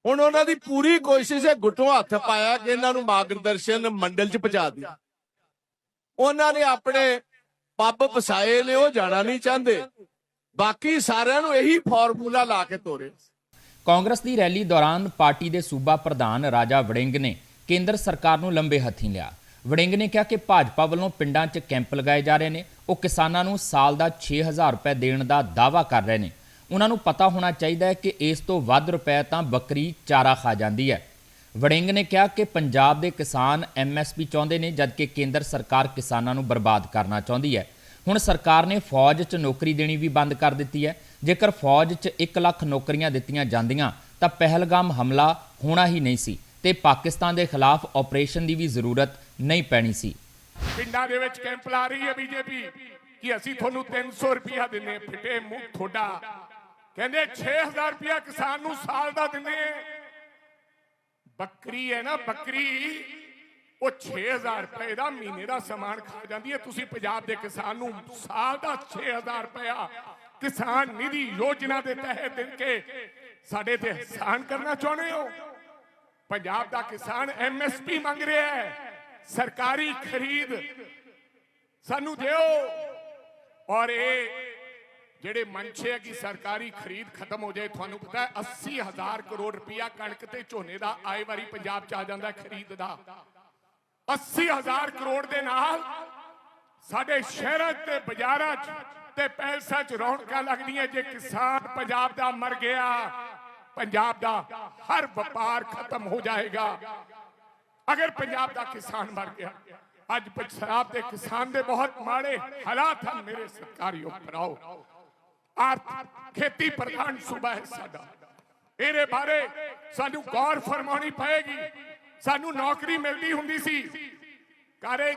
ਹੁਣ ਉਹਨਾਂ ਦੀ ਪੂਰੀ ਕੋਸ਼ਿਸ਼ ਹੈ ਗੁੱਟੋਂ ਹੱਥ ਪਾਇਆ ਕਿ ਇਹਨਾਂ ਨੂੰ ਮਾਰਗਦਰਸ਼ਨ ਮੰਡਲ 'ਚ ਪਹੁੰਚਾ ਦੇ ਉਹਨਾਂ ਨੇ ਆਪਣੇ ਪੱਬ ਵਸਾਏ ਨੇ, ਉਹ ਜਾਣਾ ਨਹੀਂ ਚਾਹੁੰਦੇ। ਬਾਕੀ ਸਾਰਿਆਂ ਨੂੰ ਇਹੀ ਫਾਰਮੂਲਾ ਲਾ ਕੇ ਤੋਰੇ। ਕਾਂਗਰਸ ਦੀ ਰੈਲੀ ਦੌਰਾਨ ਪਾਰਟੀ ਦੇ ਸੂਬਾ ਪ੍ਰਧਾਨ ਰਾਜਾ ਵੜਿੰਗ ਨੇ ਕੇਂਦਰ ਸਰਕਾਰ ਨੂੰ ਲੰਬੇ ਹੱਥੀਂ ਲਿਆ। ਵੜਿੰਗ ਨੇ ਕਿਹਾ ਕਿ ਭਾਜਪਾ ਵੱਲੋਂ ਪਿੰਡਾਂ 'ਚ ਕੈਂਪ ਲਗਾਏ ਜਾ ਰਹੇ ਨੇ। ਉਹ ਕਿਸਾਨਾਂ ਨੂੰ ਸਾਲ ਦਾ 6000 ਰੁਪਏ ਦੇਣ ਦਾ ਦਾਅਵਾ ਕਰ ਰਹੇ ਨੇ। ਉਹਨਾਂ ਨੂੰ ਪਤਾ ਹੋਣਾ ਚਾਹੀਦਾ ਹੈ ਕਿ ਇਸ ਤੋਂ ਵੱਧ ਰੁਪਏ ਤਾਂ ਬੱਕਰੀ ਚਾਰਾ ਖਾ ਜਾਂਦੀ ਹੈ। ਵੜਿੰਗ ਨੇ ਕਿਹਾ ਕਿ ਪੰਜਾਬ ਦੇ ਕਿਸਾਨ ਐਮਐਸਪੀ ਚਾਹੁੰਦੇ ਨੇ, ਜਦਕਿ ਕੇਂਦਰ ਸਰਕਾਰ ਕਿਸਾਨਾਂ ਨੂੰ ਬਰਬਾਦ ਕਰਨਾ ਚਾਹੁੰਦੀ ਹੈ। ਹੁਣ ਸਰਕਾਰ ਨੇ ਫੌਜ 'ਚ ਨੌਕਰੀ ਦੇਣੀ ਵੀ ਬੰਦ ਕਰ ਦਿੱਤੀ ਹੈ। ਜੇਕਰ ਫੌਜ 'ਚ 1 ਲੱਖ ਨੌਕਰੀਆਂ ਦਿੱਤੀਆਂ ਜਾਂਦੀਆਂ, ਤਾਂ ਪਹਿਲਗਾਮ ਹਮਲਾ ਹੋਣਾ ਹੀ ਨਹੀਂ ਸੀ ਤੇ ਪਾਕਿਸਤਾਨ ਦੇ ਖਿਲਾਫ ਆਪਰੇਸ਼ਨ ਦੀ ਵੀ ਜ਼ਰੂਰਤ ਨਹੀਂ ਪੈਣੀ ਸੀ। ਪਿੰਡਾਂ ਦੇ ਵਿੱਚ ਕੈਂਪ ਲਾ ਰਹੀ ਹੈ ਬੀਜੇਪੀ ਕਿ ਅਸੀਂ ਤੁਹਾਨੂੰ 300 ਰੁਪਇਆ ਦਿੰਨੇ ਫਿੱਟੇ ਮੂੰਹ ਤੁਹਾਡਾ। ਕਹਿੰਦੇ 6000 ਰੁਪਇਆ ਕਿਸਾਨ ਨੂੰ ਸਾਲ ਦਾ ਦਿੰਨੇ ਬੱਕਰੀ ਹੈ ਨਾ, ਬੱਕਰੀ। ਉਹ 6000 ਰੁਪਏ ਦਾ ਮਹੀਨੇ ਦਾ ਸਮਾਨ ਖਾ ਜਾਂਦੀ ਹੈ। ਤੁਸੀਂ ਪੰਜਾਬ ਦੇ ਕਿਸਾਨ ਨੂੰ ਸਾਲ ਦਾ 6000 ਰੁਪਇਆ ਕਿਸਾਨ ਨਿਧੀ ਯੋਜਨਾ ਦੇ ਤਹਿਤ ਦੇ ਕੇ ਸਾਡੇ ਤੇ ਅਹਿਸਾਨ ਕਰਨਾ ਚਾਹੁੰਦੇ ਹੋ? ਪੰਜਾਬ ਦਾ ਕਿਸਾਨ ਐਮਐਸਪੀ ਮੰਗ ਰਿਹਾ ਹੈ। ਸਰਕਾਰੀ ਖਰੀਦ ਸਾਨੂੰ ਦਿਓ। ਔਰ ਇਹ ਜਿਹੜੇ ਮਨਸ਼ੇ ਹੈ ਕਿ ਸਰਕਾਰੀ ਖਰੀਦ ਖਤਮ ਹੋ ਜਾਏ, ਤੁਹਾਨੂੰ ਪਤਾ ਹੈ 80000 ਕਰੋੜ ਰੁਪਇਆ ਕਣਕ ਤੇ ਝੋਨੇ ਦਾ ਆਏ ਵਾਰੀ ਪੰਜਾਬ ਚ ਆ ਜਾਂਦਾ ਖਰੀਦ ਦਾ। 80000 ਕਰੋੜ ਦੇ ਨਾਲ ਸਾਡੇ ਸ਼ਹਿਰਾਂ ਤੇ ਬਾਜ਼ਾਰਾਂ 'ਚ ਤੇ ਪੈਲਸਾਂ 'ਚ ਰੌਣਕਾਂ ਲੱਗਦੀਆਂ, ਜੇ ਕਿਸਾਨ ਪੰਜਾਬ ਦਾ ਮਰ ਗਿਆ, ਪੰਜਾਬ ਦਾ ਹਰ ਵਪਾਰ ਖਤਮ ਹੋ ਜਾਏਗਾ। ਅਗਰ ਪੰਜਾਬ ਦਾ ਕਿਸਾਨ ਮਰ ਗਿਆ, ਅੱਜ ਪੰਜਾਬ ਦੇ ਕਿਸਾਨ ਦੇ ਬਹੁਤ ਮਾੜੇ ਹਾਲਾਤ ਹਨ, ਮੇਰੇ ਸਰਕਾਰੀ ਭਰਾਓ। ਆਰਥ ਖੇਤੀ ਪ੍ਰਧਾਨ ਸੂਬਾ ਹੈ ਸਾਡਾ। ਇਹਦੇ ਬਾਰੇ ਸਾਨੂੰ ਗੌਰ ਫਰਮਾਉਣੀ ਪਏਗੀ। ਸਾਨੂੰ ਨੌਕਰੀ ਮਿਲਦੀ ਹੁੰਦੀ ਸੀ। ਕਾਰੇ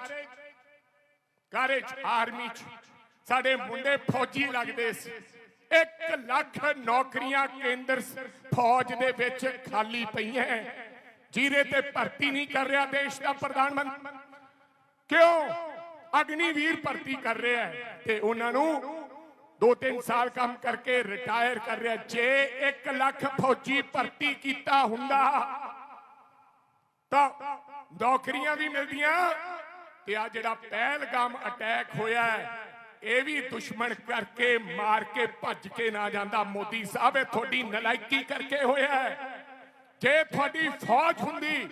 ਕਾਰੇ ਆਰਮੀ ਚ ਸਾਡੇ ਮੁੰਡੇ ਫੌਜੀ ਲੱਗਦੇ ਸੀ। 1 ਲੱਖ ਨੌਕਰੀਆਂ ਕੇਂਦਰ ਫੌਜ ਦੇ ਵਿੱਚ ਖਾਲੀ ਪਈਆਂ ਜਿਹਦੇ ਤੇ ਭਰਤੀ ਨਹੀਂ ਕਰ ਰਿਹਾ ਦੇਸ਼ ਦਾ ਪ੍ਰਧਾਨ ਮੰਤਰੀ। ਕਿਉਂ? ਅਗਨੀਵੀਰ ਭਰਤੀ ਕਰ ਰਿਹਾ ਤੇ ਉਹਨਾਂ ਨੂੰ 2-3 ਸਾਲ ਕੰਮ ਕਰਕੇ ਰਿਟਾਇਰ ਕਰ ਰਿਹਾ ਜੇ 1 ਲੱਖ ਫੌਜੀ ਭਰਤੀ ਕੀਤਾ ਹੁੰਦਾ ਤਾਂ ਨੌਕਰੀਆਂ ਵੀ ਮਿਲਦੀਆਂ ਤੇ ਆ ਜਿਹੜਾ ਪਹਿਲਗਾਮ ਅਟੈਕ ਹੋਇਆ ਇਹ ਵੀ ਦੁਸ਼ਮਣ ਕਰਕੇ ਮਾਰ ਕੇ ਭੱਜ ਕੇ ਨਾ ਜਾਂਦਾ ਮੋਦੀ ਸਾਹਿਬ ਇਹ ਤੁਹਾਡੀ ਨਲਾਇਕੀ ਕਰਕੇ ਹੋਇਆ ਜੇ ਤੁਹਾਡੀ ਫੌਜ ਹੁੰਦੀ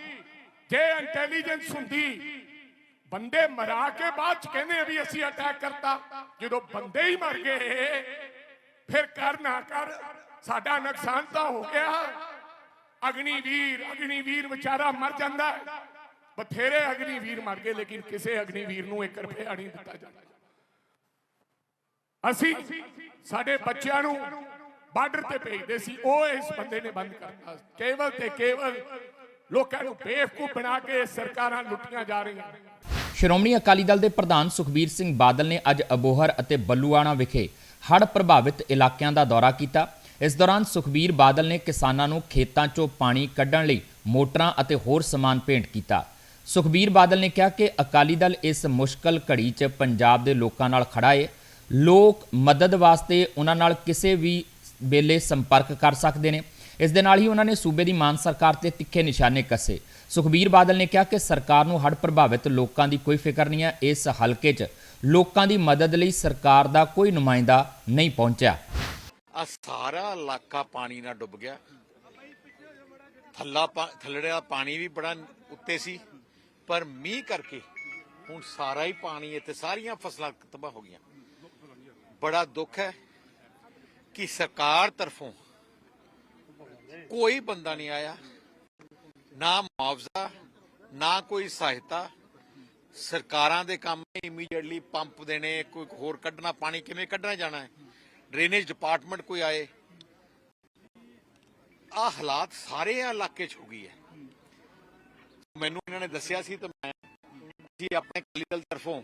ਜੇ ਇੰਟੈਲੀਜੈਂਸ ਹੁੰਦੀ ਬੰਦੇ ਮਰਾ ਕੇ ਬਾਅਦ ਚ ਕਹਿੰਦੇ ਆ ਵੀ ਅਸੀਂ ਅਟੈਕ ਕਰਤਾ। ਜਦੋਂ ਬੰਦੇ ਹੀ ਮਰ ਗਏ, ਫਿਰ ਕਰ ਨਾ ਕਰ, ਸਾਡਾ ਨੁਕਸਾਨ ਤਾਂ ਹੋ ਗਿਆ। ਅਗਨੀਵੀਰ ਅਗਨੀਵੀਰ ਵਿਚਾਰਾ ਮਰ ਜਾਂਦਾ ਹੈ। ਬਥੇਰੇ ਅਗਨੀਵੀਰ ਮਰ ਗਏ, ਲੇਕਿਨ ਕਿਸੇ ਅਗਨੀਵੀਰ ਨੂੰ ਇੱਕ ਰੁਪਿਆ ਨਹੀਂ ਦਿੱਤਾ ਜਾਂਦਾ। ਅਸੀਂ ਸਾਡੇ ਬੱਚਿਆਂ ਨੂੰ ਬਾਰਡਰ ਤੇ ਭੇਜਦੇ ਸੀ, ਉਹ ਇਸ ਬੰਦੇ ਨੇ ਬੰਦ ਕਰਤਾ। ਕੇਵਲ ਤੇ ਕੇਵਲ ਲੋਕਾਂ ਨੂੰ ਬੇਵਕੂਫ ਬਣਾ ਕੇ ਸਰਕਾਰਾਂ ਲੁੱਟੀਆਂ ਜਾ ਰਹੀਆਂ ਸ਼੍ਰੋਮਣੀ ਅਕਾਲੀ ਦਲ ਦੇ ਪ੍ਰਧਾਨ ਸੁਖਬੀਰ ਸਿੰਘ ਬਾਦਲ ਨੇ ਅੱਜ ਅਬੋਹਰ ਅਤੇ ਬੱਲੂਆਣਾ ਵਿਖੇ ਹੜ੍ਹ ਪ੍ਰਭਾਵਿਤ ਇਲਾਕਿਆਂ ਦਾ ਦੌਰਾ ਕੀਤਾ। ਇਸ ਦੌਰਾਨ ਸੁਖਬੀਰ ਬਾਦਲ ਨੇ ਕਿਸਾਨਾਂ ਨੂੰ ਖੇਤਾਂ 'ਚੋਂ ਪਾਣੀ ਕੱਢਣ ਲਈ ਮੋਟਰਾਂ ਅਤੇ ਹੋਰ ਸਮਾਨ ਭੇਂਟ ਕੀਤਾ। ਸੁਖਬੀਰ ਬਾਦਲ ਨੇ ਕਿਹਾ ਕਿ ਅਕਾਲੀ ਦਲ ਇਸ ਮੁਸ਼ਕਲ ਘੜੀ 'ਚ ਪੰਜਾਬ ਦੇ ਲੋਕਾਂ ਨਾਲ ਖੜਾ ਏ। ਲੋਕ ਮਦਦ ਵਾਸਤੇ ਉਹਨਾਂ ਨਾਲ ਕਿਸੇ ਵੀ ਵੇਲੇ ਸੰਪਰਕ ਕਰ ਸਕਦੇ ਨੇ। ਇਸ ਦੇ ਨਾਲ ਹੀ ਉਹਨਾਂ ਨੇ ਸੂਬੇ ਦੀ ਮਾਨ ਸਰਕਾਰ ਤੇ ਤਿੱਖੇ ਨਿਸ਼ਾਨੇ ਕੱਸੇ। ਸੁਖਬੀਰ ਬਾਦਲ ਨੇ ਕਿਹਾ ਕਿ ਸਰਕਾਰ ਨੂੰ ਹੜ੍ਹ ਪ੍ਰਭਾਵਿਤ ਲੋਕਾਂ ਦੀ ਕੋਈ ਫਿਕਰ ਨਹੀਂ ਹੈ। ਇਸ ਹਲਕੇ 'ਚ ਲੋਕਾਂ ਦੀ ਮਦਦ ਲਈ ਸਰਕਾਰ ਦਾ ਕੋਈ ਨੁਮਾਇੰਦਾ ਨਹੀਂ ਪਹੁੰਚਿਆ। ਆ ਸਾਰਾ ਇਲਾਕਾ ਪਾਣੀ ਨਾਲ ਡੁੱਬ ਗਿਆ। ਥੱਲਾ ਪਾ- ਪਾਣੀ ਵੀ ਬੜਾ ਉੱਤੇ ਸੀ। ਪਰ ਮੀਂਹ ਕਰਕੇ ਹੁਣ ਸਾਰਾ ਹੀ ਪਾਣੀ ਇੱਥੇ ਸਾਰੀਆਂ ਫਸਲਾਂ ਤਬਾਹ ਹੋ ਗਈਆਂ। ਬੜਾ ਦੁੱਖ ਹੈ ਕਿ ਸਰਕਾਰ ਤਰਫੋਂ ਕੋਈ ਬੰਦਾ ਨਹੀਂ ਆਇਆ। ਨਾ ਮੁਆਵਜ਼ਾ, ਨਾ ਕੋਈ ਸਹਾਇਤਾ। ਸਰਕਾਰਾਂ ਦੇ ਕੰਮ ਇਮੀਡੀਏਟਲੀ ਪੰਪ ਦੇਣੇ, ਕੋਈ ਹੋਰ ਕੱਢਣਾ, ਪਾਣੀ ਕਿਵੇਂ ਕੱਢਣਾ ਜਾਣਾ ਹੈ? ਡਰੇਨੇਜ ਡਿਪਾਰਟਮੈਂਟ ਕੋਈ ਆਏ। ਆ ਹਾਲਾਤ ਸਾਰੇ ਇਲਾਕੇ 'ਚ ਹੋ ਗਈ ਹੈ। ਮੈਨੂੰ ਇਹਨਾਂ ਨੇ ਦੱਸਿਆ ਸੀ ਤਾਂ ਮੈਂ ਜੀ ਆਪਣੇ ਅਕਾਲੀ ਦਲ ਤਰਫੋਂ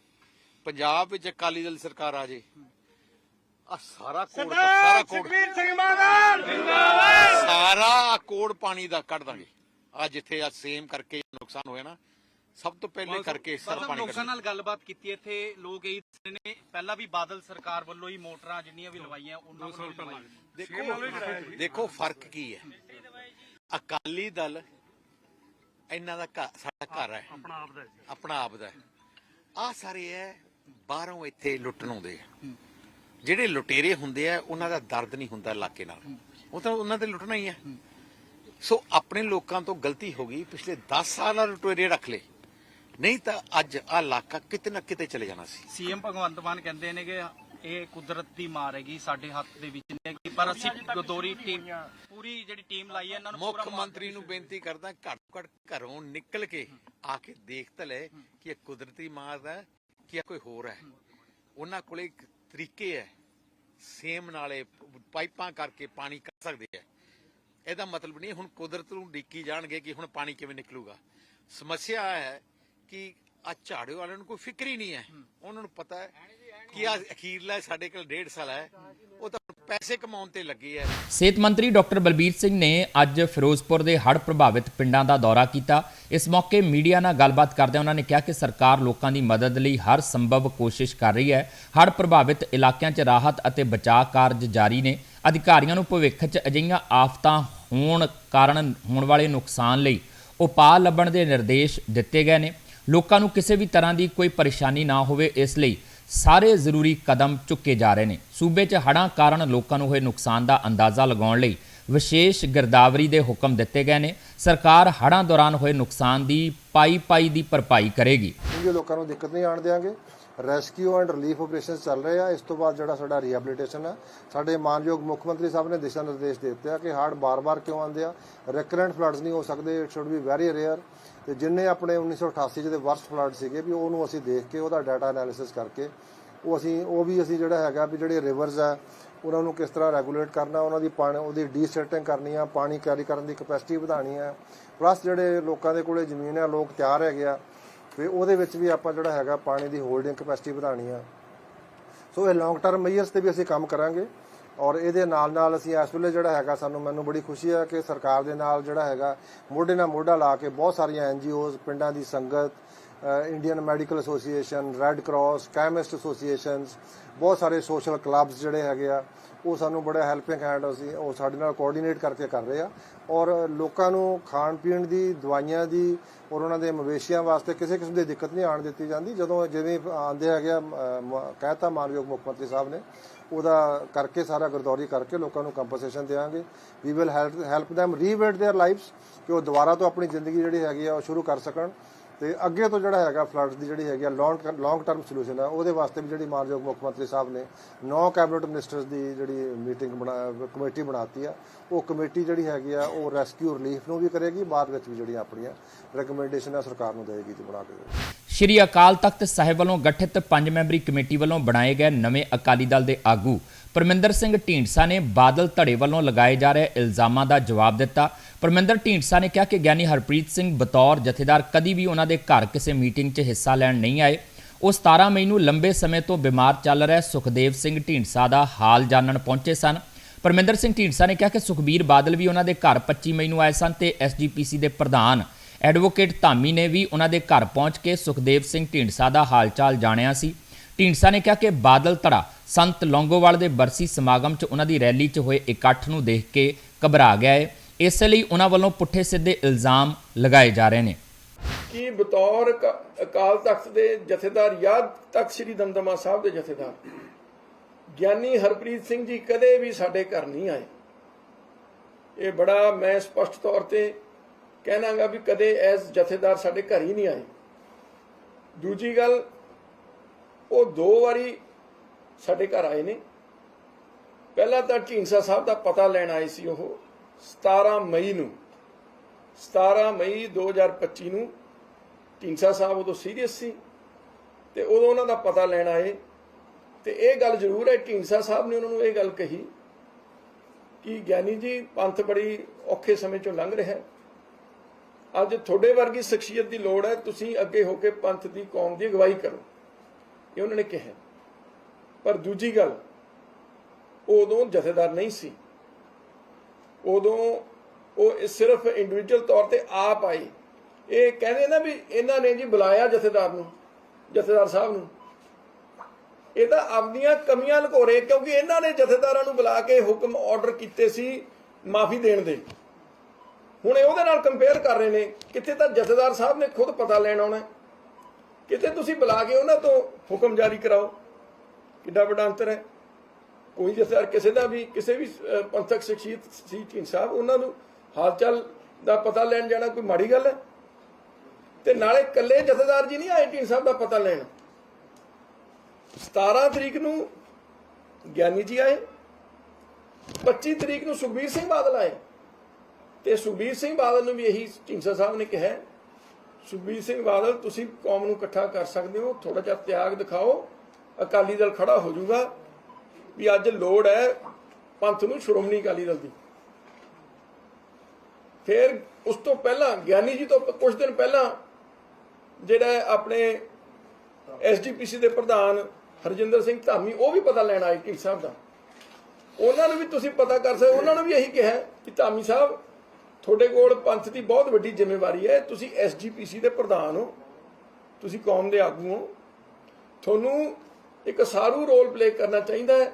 ਪੰਜਾਬ ਵਿੱਚ ਅਕਾਲੀ ਦਲ ਸਰਕਾਰ ਆ ਜੇ। ਆ ਸਾਰਾ ਕੋੜ ਸਾਰਾ ਕੋੜ। ਸਿੰਘ ਸਾਰਾ ਕੋੜ ਪਾਣੀ ਦਾ ਕੱਢ ਦਾਂਗੇ। ਆ ਜਿੱਥੇ ਆ ਸੇਮ ਕਰਕੇ ਨੁਕਸਾਨ ਹੋਇਆ ਨਾ ਸਭ ਤੋਂ ਪਹਿਲੇ ਕਰਕੇ ਸਰ ਪਾਣੀ ਲੋਕਾਂ ਨਾਲ ਗੱਲਬਾਤ ਕੀਤੀ ਇੱਥੇ। ਲੋਕ ਇਹ ਦੱਸਦੇ ਨੇ ਪਹਿਲਾਂ ਵੀ ਬਾਦਲ ਸਰਕਾਰ ਵੱਲੋਂ ਹੀ ਮੋਟਰਾਂ ਜਿੰਨੀਆਂ ਵੀ ਲਵਾਈਆਂ ਉਹਨਾਂ ਹੀ ਲਵਾਈਆਂ। ਦੇਖੋ ਦੇਖੋ ਫ਼ਰਕ ਕੀ ਹੈ। ਅਕਾਲੀ ਦਲ ਇਹਨਾਂ ਦਾ ਘਰ ਸਾਡਾ ਘਰ ਹੈ। ਆਪਣਾ ਆਪ ਦਾ ਜੀ। ਆਪਣਾ ਆਪ ਦਾ ਆ ਸਾਰੇ ਹੈ ਬਾਹਰੋਂ ਇੱਥੇ ਲੁੱਟਣ ਆਉਂਦੇ ਆ। ਜਿਹੜੇ ਲੁਟੇਰੇ ਹੁੰਦੇ ਆ ਉਹਨਾਂ ਦਾ ਦਰਦ ਨਹੀਂ ਹੁੰਦਾ ਇਲਾਕੇ ਨਾਲ। ਉਹ ਤਾਂ ਉਹਨਾਂ ਤੇ ਲੁੱਟਣਾ ਹੀ ਹੈ। ਸੋ ਆਪਣੇ ਲੋਕਾਂ ਤੋਂ ਗਲਤੀ ਹੋ ਗਈ ਪਿਛਲੇ 10 ਸਾਲਾਂ ਲੁਟੇਰੇ ਰੱਖ ਲਏ। ਨਹੀਂ ਤਾਂ ਅੱਜ ਆ ਇਲਾਕਾ ਕਿਤੇ ਨਾ ਕਿਤੇ ਚਲੇ ਜਾਣਾ ਸੀ। ਸੀਐਮ ਭਗਵੰਤ ਮਾਨ ਕਹਿੰਦੇ ਨੇ ਕਿ ਇਹ ਕੁਦਰਤ ਦੀ ਮਾਰ ਹੈਗੀ ਸਾਡੇ ਹੱਥ ਦੇ ਵਿੱਚ ਨਹੀਂ ਹੈਗੀ ਪਰ ਅਸੀਂ ਗਦੋਰੀ ਟੀਮ ਪੂਰੀ ਜਿਹੜੀ ਟੀਮ ਲਾਈ ਹੈ ਇਹਨਾਂ ਨੂੰ ਮੁੱਖ ਮੰਤਰੀ ਨੂੰ ਬੇਨਤੀ ਕਰਦਾ ਘੱਟ ਘੱਟ ਘਰੋਂ ਨਿਕਲ ਕੇ ਆ ਕੇ ਦੇਖ ਤਾਂ ਲੈ ਕਿ ਇਹ ਕੁਦਰਤੀ ਮਾਰ ਹੈ। ਕਿ ਕੋਈ ਹੋਰ ਹੈ? ਉਹਨਾਂ ਕੋਲੇ ਇੱਕ ਤਰੀਕੇ ਹੈ ਸੇਮ ਨਾਲੇ ਪਾਈਪਾਂ ਕਰਕੇ ਪਾਣੀ ਕੱਢ ਸਕਦੇ ਹੈ। ਇਹਦਾ ਮਤਲਬ ਨਹੀਂ ਹੁਣ ਕੁਦਰਤ ਨੂੰ ਡਿੱਕੀ ਜਾਣਗੇ ਕਿ ਹੁਣ ਪਾਣੀ ਕਿਵੇਂ ਨਿਕਲੂਗਾ। ਸਮੱਸਿਆ ਹੈ ਕਿ ਆ ਝਾੜੂ ਵਾਲਿਆਂ ਨੂੰ ਕੋਈ ਫਿਕਰ ਹੀ ਨਹੀਂ ਹੈ। ਉਹਨਾਂ ਨੂੰ ਪਤਾ ਹੈ ਕਿ ਆ ਅਖੀਰਲਾ ਸਾਡੇ ਕੋਲ ਡੇਢ ਸਾਲ ਹੈ ਉਹ ਤਾਂ ਪੈਸੇ ਕਮਾਉਣ ਤੇ ਲੱਗੇ ਹੈ ਸਿਹਤ ਮੰਤਰੀ ਡਾਕਟਰ ਬਲਬੀਰ ਸਿੰਘ ਨੇ ਅੱਜ ਫਿਰੋਜ਼ਪੁਰ ਦੇ ਹੜ੍ਹ ਪ੍ਰਭਾਵਿਤ ਪਿੰਡਾਂ ਦਾ ਦੌਰਾ ਕੀਤਾ। ਇਸ ਮੌਕੇ ਮੀਡੀਆ ਨਾਲ ਗੱਲਬਾਤ ਕਰਦਿਆਂ ਉਹਨਾਂ ਨੇ ਕਿਹਾ ਕਿ ਸਰਕਾਰ ਲੋਕਾਂ ਦੀ ਮਦਦ ਲਈ ਹਰ ਸੰਭਵ ਕੋਸ਼ਿਸ਼ ਕਰ ਰਹੀ ਹੈ। ਹੜ੍ਹ ਪ੍ਰਭਾਵਿਤ ਇਲਾਕਿਆਂ 'ਚ ਰਾਹਤ ਅਤੇ ਬਚਾਅ ਕਾਰਜ ਜਾਰੀ ਨੇ। ਅਧਿਕਾਰੀਆਂ ਨੂੰ ਭਵਿੱਖ 'ਚ ਅਜਿਹੀਆਂ ਆਫਤਾਂ ਹੋਣ ਕਾਰਨ ਹੋਣ ਵਾਲੇ ਨੁਕਸਾਨ ਲਈ ਉਪਾਅ ਲੱਭਣ ਦੇ ਨਿਰਦੇਸ਼ ਦਿੱਤੇ ਗਏ ਨੇ। ਲੋਕਾਂ ਨੂੰ ਕਿਸੇ ਵੀ ਤਰ੍ਹਾਂ ਦੀ ਕੋਈ ਪਰੇਸ਼ਾਨੀ ਨਾ ਹੋਵੇ, ਇਸ ਲਈ ਸਾਰੇ ਜ਼ਰੂਰੀ ਕਦਮ ਚੁੱਕੇ ਜਾ ਰਹੇ ਨੇ। ਸੂਬੇ 'ਚ ਹੜ੍ਹਾਂ ਕਾਰਨ ਲੋਕਾਂ ਨੂੰ ਹੋਏ ਨੁਕਸਾਨ ਦਾ ਅੰਦਾਜ਼ਾ ਲਗਾਉਣ ਲਈ ਵਿਸ਼ੇਸ਼ ਗਿਰਦਾਵਰੀ ਦੇ ਹੁਕਮ ਦਿੱਤੇ ਗਏ ਨੇ। ਸਰਕਾਰ ਹੜ੍ਹਾਂ ਦੌਰਾਨ ਹੋਏ ਨੁਕਸਾਨ ਦੀ ਪਾਈ ਪਾਈ ਦੀ ਭਰਪਾਈ ਕਰੇਗੀ। ਕਿਉਂਕਿ ਲੋਕਾਂ ਨੂੰ ਦਿੱਕਤ ਨਹੀਂ ਆਣ ਦੇਵਾਂਗੇ ਰੈਸਕਿਊ ਐਂਡ ਰਿਲੀਫ ਆਪਰੇਸ਼ਨਸ ਚੱਲ ਰਹੇ ਆ। ਇਸ ਤੋਂ ਬਾਅਦ ਜਿਹੜਾ ਸਾਡਾ ਰੀਹੈਬਿਲਿਟੇਸ਼ਨ ਹੈ ਸਾਡੇ ਮਾਨਯੋਗ ਮੁੱਖ ਮੰਤਰੀ ਸਾਹਿਬ ਨੇ ਦਿਸ਼ਾ ਨਿਰਦੇਸ਼ ਦੇ ਦਿੱਤੇ ਆ ਕਿ ਹੜ੍ਹ ਬਾਰ-ਬਾਰ ਕਿਉਂ ਆਉਂਦੇ ਆ। ਰੈਕਰੈਂਟ ਫਲੱਡਸ ਨਹੀਂ ਹੋ ਸਕਦੇ it should be very rare ਤੇ ਜਿੰਨੇ ਆਪਣੇ 1988 ਦੇ ਵਰਸਟ ਫਲੱਡ ਸੀਗੇ ਵੀ ਉਹਨੂੰ ਅਸੀਂ ਦੇਖ ਕੇ ਉਹਦਾ ਡਾਟਾ ਐਨਾਲਿਸਿਸ ਕਰਕੇ ਉਹ ਅਸੀਂ, ਉਹ ਵੀ ਅਸੀਂ ਜਿਹੜਾ ਹੈਗਾ ਵੀ ਜਿਹੜੇ ਰਿਵਰਸ ਆ, ਉਹਨਾਂ ਨੂੰ ਕਿਸ ਤਰ੍ਹਾਂ ਰੈਗੂਲੇਟ ਕਰਨਾ, ਉਹਨਾਂ ਦੀ ਪਾਣੀ, ਉਹਦੀ ਡੀਸੈਟਿੰਗ ਕਰਨੀ ਆ, ਪਾਣੀ ਕੈਰੀ ਕਰਨ ਦੀ ਕਪੈਸਿਟੀ ਵਧਾਣੀ ਆ ਪਲੱਸ ਜਿਹੜੇ ਲੋਕਾਂ ਦੇ ਕੋਲੇ ਜ਼ਮੀਨ ਆ, ਲੋਕ ਤਿਆਰ ਹੈਗੇ ਆ ਤੇ ਉਹਦੇ ਵਿੱਚ ਵੀ ਆਪਾਂ ਜਿਹੜਾ ਹੈਗਾ ਪਾਣੀ ਦੀ ਹੋਲਡਿੰਗ ਕਪੈਸਿਟੀ ਵਧਾਣੀ ਆ। ਸੋ ਇਹ ਲੌਂਗ ਟਰਮ ਮੇਜਰਸ ਤੇ ਵੀ ਅਸੀਂ ਕੰਮ ਕਰਾਂਗੇ। ਔਰ ਇਹਦੇ ਨਾਲ ਨਾਲ ਅਸੀਂ ਇਸ ਵੇਲੇ ਜਿਹੜਾ ਹੈਗਾ ਸਾਨੂੰ ਮੈਨੂੰ ਬੜੀ ਖੁਸ਼ੀ ਹੈ ਕਿ ਸਰਕਾਰ ਦੇ ਨਾਲ ਜਿਹੜਾ ਹੈਗਾ ਮੋਢੇ ਨਾਲ ਮੋਢਾ ਲਾ ਕੇ ਬਹੁਤ ਸਾਰੀਆਂ ਐਨਜੀਓਜ਼ ਪਿੰਡਾਂ ਦੀ ਸੰਗਤ Indian medical association red cross chemist associations ਬਹੁਤ ਸਾਰੇ ਸੋਸ਼ਲ ਕਲੱਬਸ ਜਿਹੜੇ ਹੈਗੇ ਆ, ਉਹ ਸਾਨੂੰ ਬੜਾ ਹੈਲਪਿੰਗ ਹੈਂਡ ਅਸੀਂ ਉਹ ਸਾਡੇ ਨਾਲ ਕੋਆਰਡੀਨੇਟ ਕਰਕੇ ਕਰ ਰਹੇ ਆ। ਔਰ ਲੋਕਾਂ ਨੂੰ ਖਾਣ ਪੀਣ ਦੀ, ਦਵਾਈਆਂ ਦੀ ਔਰ ਉਹਨਾਂ ਦੇ ਮਵੇਸ਼ੀਆਂ ਵਾਸਤੇ ਕਿਸੇ ਕਿਸਮ ਦੀ ਦਿੱਕਤ ਨਹੀਂ ਆਣ ਦਿੱਤੀ ਜਾਂਦੀ। ਜਦੋਂ ਜਿਵੇਂ ਆਂਦੇ ਹੈਗੇ ਆ ਮ- ਕਹਿਤਾ ਮਾਨਯੋਗ ਮੁੱਖ ਮੰਤਰੀ ਸਾਹਿਬ ਨੇ ਉਹਦਾ ਕਰਕੇ ਸਾਰਾ ਗਰਦੌਰੀ ਕਰਕੇ ਲੋਕਾਂ ਨੂੰ ਕੰਪਨਸੇਸ਼ਨ ਦੇਵਾਂਗੇ। We will help them rebuild their lives ਕਿ ਉਹ ਦੁਬਾਰਾ ਤੋਂ ਆਪਣੀ ਜ਼ਿੰਦਗੀ ਜਿਹੜੀ ਹੈਗੀ ਆ, ਉਹ ਸ਼ੁਰੂ ਕਰ ਸਕਣ। ਤੇ ਅੱਗੇ ਤੋਂ ਜਿਹੜਾ ਹੈਗਾ ਫਲੱਡਸ ਦੀ ਜਿਹੜੀ ਹੈਗੀ ਆ ਲੌਂਗ ਲੌਂਗ ਟਰਮ ਸੋਲੂਸ਼ਨ ਆ, ਉਹਦੇ ਵਾਸਤੇ ਵੀ ਜਿਹੜੀ ਮਾਨਯੋਗ ਮੁੱਖ ਮੰਤਰੀ ਸਾਹਿਬ ਨੇ ਨੌ ਕੈਬਨਿਟ ਮਿਨਿਸਟਰਸ ਦੀ ਜਿਹੜੀ ਮੀਟਿੰਗ ਬਣਾ, ਕਮੇਟੀ ਬਣਾਤੀ ਆ। ਉਹ ਕਮੇਟੀ ਜਿਹੜੀ ਹੈਗੀ ਆ, ਉਹ ਰੈਸਕਿਊ ਰਿਲੀਫ ਨੂੰ ਵੀ ਕਰੇਗੀ, ਬਾਅਦ ਵਿੱਚ ਵੀ ਜਿਹੜੀਆਂ ਆਪਣੀਆਂ ਰეკਮੈਂਡੇਸ਼ਨ ਆ, ਸਰਕਾਰ ਨੂੰ ਦੇਵੇਗੀ ਤੇ ਬਣਾ ਕੇ। ਸ਼੍ਰੀ ਅਕਾਲ ਤਖਤ ਸਾਹਿਬ ਵੱਲੋਂ ਗਠਿਤ ਪੰਜ ਮੈਂਬਰੀ ਕਮੇਟੀ ਵੱਲੋਂ ਬਣਾਏ ਗਏ ਨਵੇਂ ਅਕਾਲੀ ਦਲ ਦੇ ਆਗੂ ਪਰਮਿੰਦਰ ਸਿੰਘ ਢੀਂਡਸਾ ਨੇ ਬਾਦਲ ਧੜੇ ਵੱਲੋਂ ਲਗਾਏ ਜਾ ਰਹੇ ਇਲਜ਼ਾਮਾਂ ਦਾ ਜਵਾਬ ਦਿੱਤਾ। ਪਰਮਿੰਦਰ ਢੀਂਡਸਾ ਨੇ ਕਿਹਾ ਕਿ ਗਿਆਨੀ ਹਰਪ੍ਰੀਤ ਸਿੰਘ ਬਤੌਰ ਜਥੇਦਾਰ ਕਦੀ ਵੀ ਉਹਨਾਂ ਦੇ ਘਰ ਕਿਸੇ ਮੀਟਿੰਗ 'ਚ ਹਿੱਸਾ ਲੈਣ ਨਹੀਂ ਆਏ। ਉਹ 17 ਮਈ ਨੂੰ ਲੰਬੇ ਸਮੇਂ ਤੋਂ ਬਿਮਾਰ ਚੱਲ ਰਿਹਾ ਸੁਖਦੇਵ ਸਿੰਘ ਢੀਂਡਸਾ ਦਾ ਹਾਲ ਜਾਣਨ ਪਹੁੰਚੇ ਸਨ। ਪਰਮਿੰਦਰ ਸਿੰਘ ਢੀਂਡਸਾ ਨੇ ਕਿਹਾ ਕਿ ਸੁਖਬੀਰ ਬਾਦਲ ਵੀ ਉਹਨਾਂ ਦੇ ਘਰ 25 ਮਈ ਨੂੰ ਆਏ ਸਨ ਤੇ ਐਸਜੀਪੀਸੀ ਦੇ ਪ੍ਰਧਾਨ ਐਡਵੋਕੇਟ ਧਾਮੀ ਨੇ ਵੀ ਉਹਨਾਂ ਦੇ ਘਰ ਪਹੁੰਚ ਕੇ ਸੁਖਦੇਵ ਸਿੰਘ ਢੀਂਡਸਾ ਦਾ ਹਾਲਚਾਲ ਜਾਣਿਆ ਸੀ। ਢੀਂਡਸਾ ਨੇ ਕਿਹਾ ਕਿ ਬਾਦਲ ਧੜਾ ਸੰਤ ਲੌਂਗੋਵਾਲ ਦੇ ਬਰਸੀ ਸਮਾਗਮ 'ਚ ਉਹਨਾਂ ਦੀ ਰੈਲੀ 'ਚ ਹੋਏ ਇਕੱਠ ਨੂੰ ਦੇਖ ਕੇ ਘਬਰਾ ਗਿਆ ਹੈ ਇਸ ਲਈ ਉਹਨਾਂ ਵੱਲੋਂ ਪੁੱਠੇ ਸਿੱਧੇ ਇਲਜ਼ਾਮ ਲਗਾਏ ਜਾ ਰਹੇ ਨੇ। ਕੀ ਬਤੌਰ ਅਕਾਲ ਤਖਤ ਦੇ ਜਥੇਦਾਰ ਜਾਂ ਤਖਤ ਸ੍ਰੀ ਦਮਦਮਾ ਸਾਹਿਬ ਦੇ ਜਥੇਦਾਰ? ਗਿਆਨੀ ਹਰਪ੍ਰੀਤ ਸਿੰਘ ਜੀ ਕਦੇ ਵੀ ਸਾਡੇ ਘਰ ਨਹੀਂ ਆਏ। ਇਹ ਬੜਾ ਮੈਂ ਸਪਸ਼ਟ ਤੌਰ ਤੇ ਕਹਿਣਾਗਾ ਵੀ ਕਦੇ ਐਸ ਜਥੇਦਾਰ ਸਾਡੇ ਘਰ ਹੀ ਨਹੀਂ ਆਏ। ਦੂਜੀ ਗੱਲ, ਉਹ ਦੋ ਵਾਰੀ ਸਾਡੇ ਘਰ ਆਏ ਨੇ। ਪਹਿਲਾਂ ਤਾਂ ਢੀਂਸਾ ਸਾਹਿਬ ਦਾ ਪਤਾ ਲੈਣ ਆਏ ਸੀ ਉਹ 17 ਮਈ ਨੂੰ। 17 ਮਈ 2025 ਨੂੰ ਢੀਂਸਾ ਸਾਹਿਬ ਉਦੋਂ ਸੀਰੀਅਸ ਸੀ ਤੇ ਉਦੋਂ ਉਹਨਾਂ ਦਾ ਪਤਾ ਲੈਣ ਆਏ। ਤੇ ਇਹ ਗੱਲ ਜ਼ਰੂਰ ਹੈ, ਢੀਂਡਸਾ ਸਾਹਿਬ ਨੇ ਉਹਨਾਂ ਨੂੰ ਇਹ ਗੱਲ ਕਹੀ ਕਿ ਗਿਆਨੀ ਜੀ, ਪੰਥ ਬੜੀ ਔਖੇ ਸਮੇਂ ਚੋਂ ਲੰਘ ਰਿਹਾ ਹੈ। ਅੱਜ ਤੁਹਾਡੇ ਵਰਗੀ ਸ਼ਖਸੀਅਤ ਦੀ ਲੋੜ ਹੈ, ਤੁਸੀਂ ਅੱਗੇ ਹੋ ਕੇ ਪੰਥ ਦੀ ਕੌਮ ਦੀ ਅਗਵਾਈ ਕਰੋ। ਇਹ ਉਹਨਾਂ ਨੇ ਕਿਹਾ। ਪਰ ਦੂਜੀ ਗੱਲ, ਉਦੋਂ ਜਥੇਦਾਰ ਨਹੀਂ ਸੀ। ਉਦੋਂ ਉਹ ਸਿਰਫ ਇੰਡੀਵਿਜੂਅਲ ਤੌਰ ਤੇ ਆਪ ਆਏ। ਇਹ ਕਹਿੰਦੇ ਨਾ ਵੀ ਇਹਨਾਂ ਨੇ ਜੀ ਬੁਲਾਇਆ ਜਥੇਦਾਰ ਨੂੰ, ਜਥੇਦਾਰ ਸਾਹਿਬ ਨੂੰ। ਇਹ ਤਾਂ ਆਪਣੀਆਂ ਕਮੀਆਂ ਲੁਕੋ ਰਹੇ ਕਿਉਂਕਿ ਇਹਨਾਂ ਨੇ ਜਥੇਦਾਰਾਂ ਨੂੰ ਬੁਲਾ ਕੇ ਹੁਕਮ ਆਰਡਰ ਕੀਤੇ ਸੀ ਮਾਫੀ ਦੇਣ ਦੇ। ਹੁਣ ਇਹ ਉਹਦੇ ਨਾਲ ਕੰਪੇਅਰ ਕਰ ਰਹੇ ਨੇ, ਕਿੱਥੇ ਤਾਂ ਜਥੇਦਾਰ ਸਾਹਿਬ ਨੇ ਖੁਦ ਪਤਾ ਲੈਣ ਆਉਣਾ ਕਿਤੇ ਤੁਸੀਂ ਬੁਲਾ ਕੇ ਉਹਨਾਂ ਤੋਂ ਹੁਕਮ ਜਾਰੀ ਕਰਾਓ, ਕਿੱਡਾ ਵੱਡਾ ਅੰਤਰ ਹੈ। ਕੋਈ ਜਥੇਦਾਰ ਕਿਸੇ ਦਾ ਵੀ, ਕਿਸੇ ਵੀ ਪੰਥਕ ਸ਼ਖਸੀਅਤ ਸੀ ਢੀਂਡ ਸਾਹਿਬ, ਉਹਨਾਂ ਨੂੰ ਹਾਲ ਚਾਲ ਦਾ ਪਤਾ ਲੈਣ ਜਾਣਾ ਕੋਈ ਮਾੜੀ ਗੱਲ ਹੈ? ਤੇ ਨਾਲੇ ਇਕੱਲੇ ਜਥੇਦਾਰ ਜੀ ਨਹੀਂ ਆਏ ਢੀਂਡ ਸਾਹਿਬ ਦਾ ਪਤਾ ਲੈਣ। 17 ਤਰੀਕ ਨੂੰ ਗਿਆਨੀ ਜੀ ਆਏ 25 ਤਰੀਕ ਨੂੰ ਸੁਖਬੀਰ ਸਿੰਘ ਬਾਦਲ ਆਏ। ਤੇ ਸੁਖਬੀਰ ਸਿੰਘ ਬਾਦਲ ਨੂੰ ਵੀ ਇਹੀ ਢੀਂਡਸਾ ਸਾਹਿਬ ਨੇ ਕਿਹਾ ਸੁਖਬੀਰ ਸਿੰਘ ਬਾਦਲ, ਤੁਸੀਂ ਕੌਮ ਨੂੰ ਇਕੱਠਾ ਕਰ ਸਕਦੇ ਹੋ ਥੋੜਾ ਜਿਹਾ ਤਿਆਗ ਦਿਖਾਓ, ਅਕਾਲੀ ਦਲ ਖੜਾ ਹੋ ਜਾਊਗਾ ਵੀ ਅੱਜ ਲੋੜ ਹੈ ਪੰਥ ਨੂੰ ਸ਼੍ਰੋਮਣੀ ਅਕਾਲੀ ਦਲ ਦੀ। ਫਿਰ ਉਸ ਤੋਂ ਪਹਿਲਾਂ, ਗਿਆਨੀ ਜੀ ਤੋਂ ਕੁਝ ਦਿਨ ਪਹਿਲਾਂ ਜਿਹੜਾ ਆਪਣੇ ਐਸਡੀਪੀਸੀ ਦੇ ਪ੍ਰਧਾਨ ਹਰਜਿੰਦਰ ਸਿੰਘ ਧਾਮੀ, ਉਹ ਵੀ ਪਤਾ ਲੈਣ ਆਏ ਢੀਂਡ ਸਾਹਿਬ ਦਾ। ਉਹਨਾਂ ਨੂੰ ਵੀ ਤੁਸੀਂ ਪਤਾ ਕਰ ਸਕਦੇ ਉਹਨਾਂ ਨੂੰ ਵੀ ਇਹੀ ਕਿਹਾ ਕਿ ਧਾਮੀ ਸਾਹਿਬ ਤੁਹਾਡੇ ਕੋਲ ਪੰਥ ਦੀ ਬਹੁਤ ਵੱਡੀ ਜ਼ਿੰਮੇਵਾਰੀ ਹੈ। ਤੁਸੀਂ ਐਸਜੀਪੀਸੀ ਦੇ ਪ੍ਰਧਾਨ ਹੋ। ਤੁਸੀਂ ਕੌਮ ਦੇ ਆਗੂ ਹੋ। ਤੁਹਾਨੂੰ ਇੱਕ ਸਾਰੂ ਰੋਲ ਪਲੇ ਕਰਨਾ ਚਾਹੀਦਾ ਹੈ।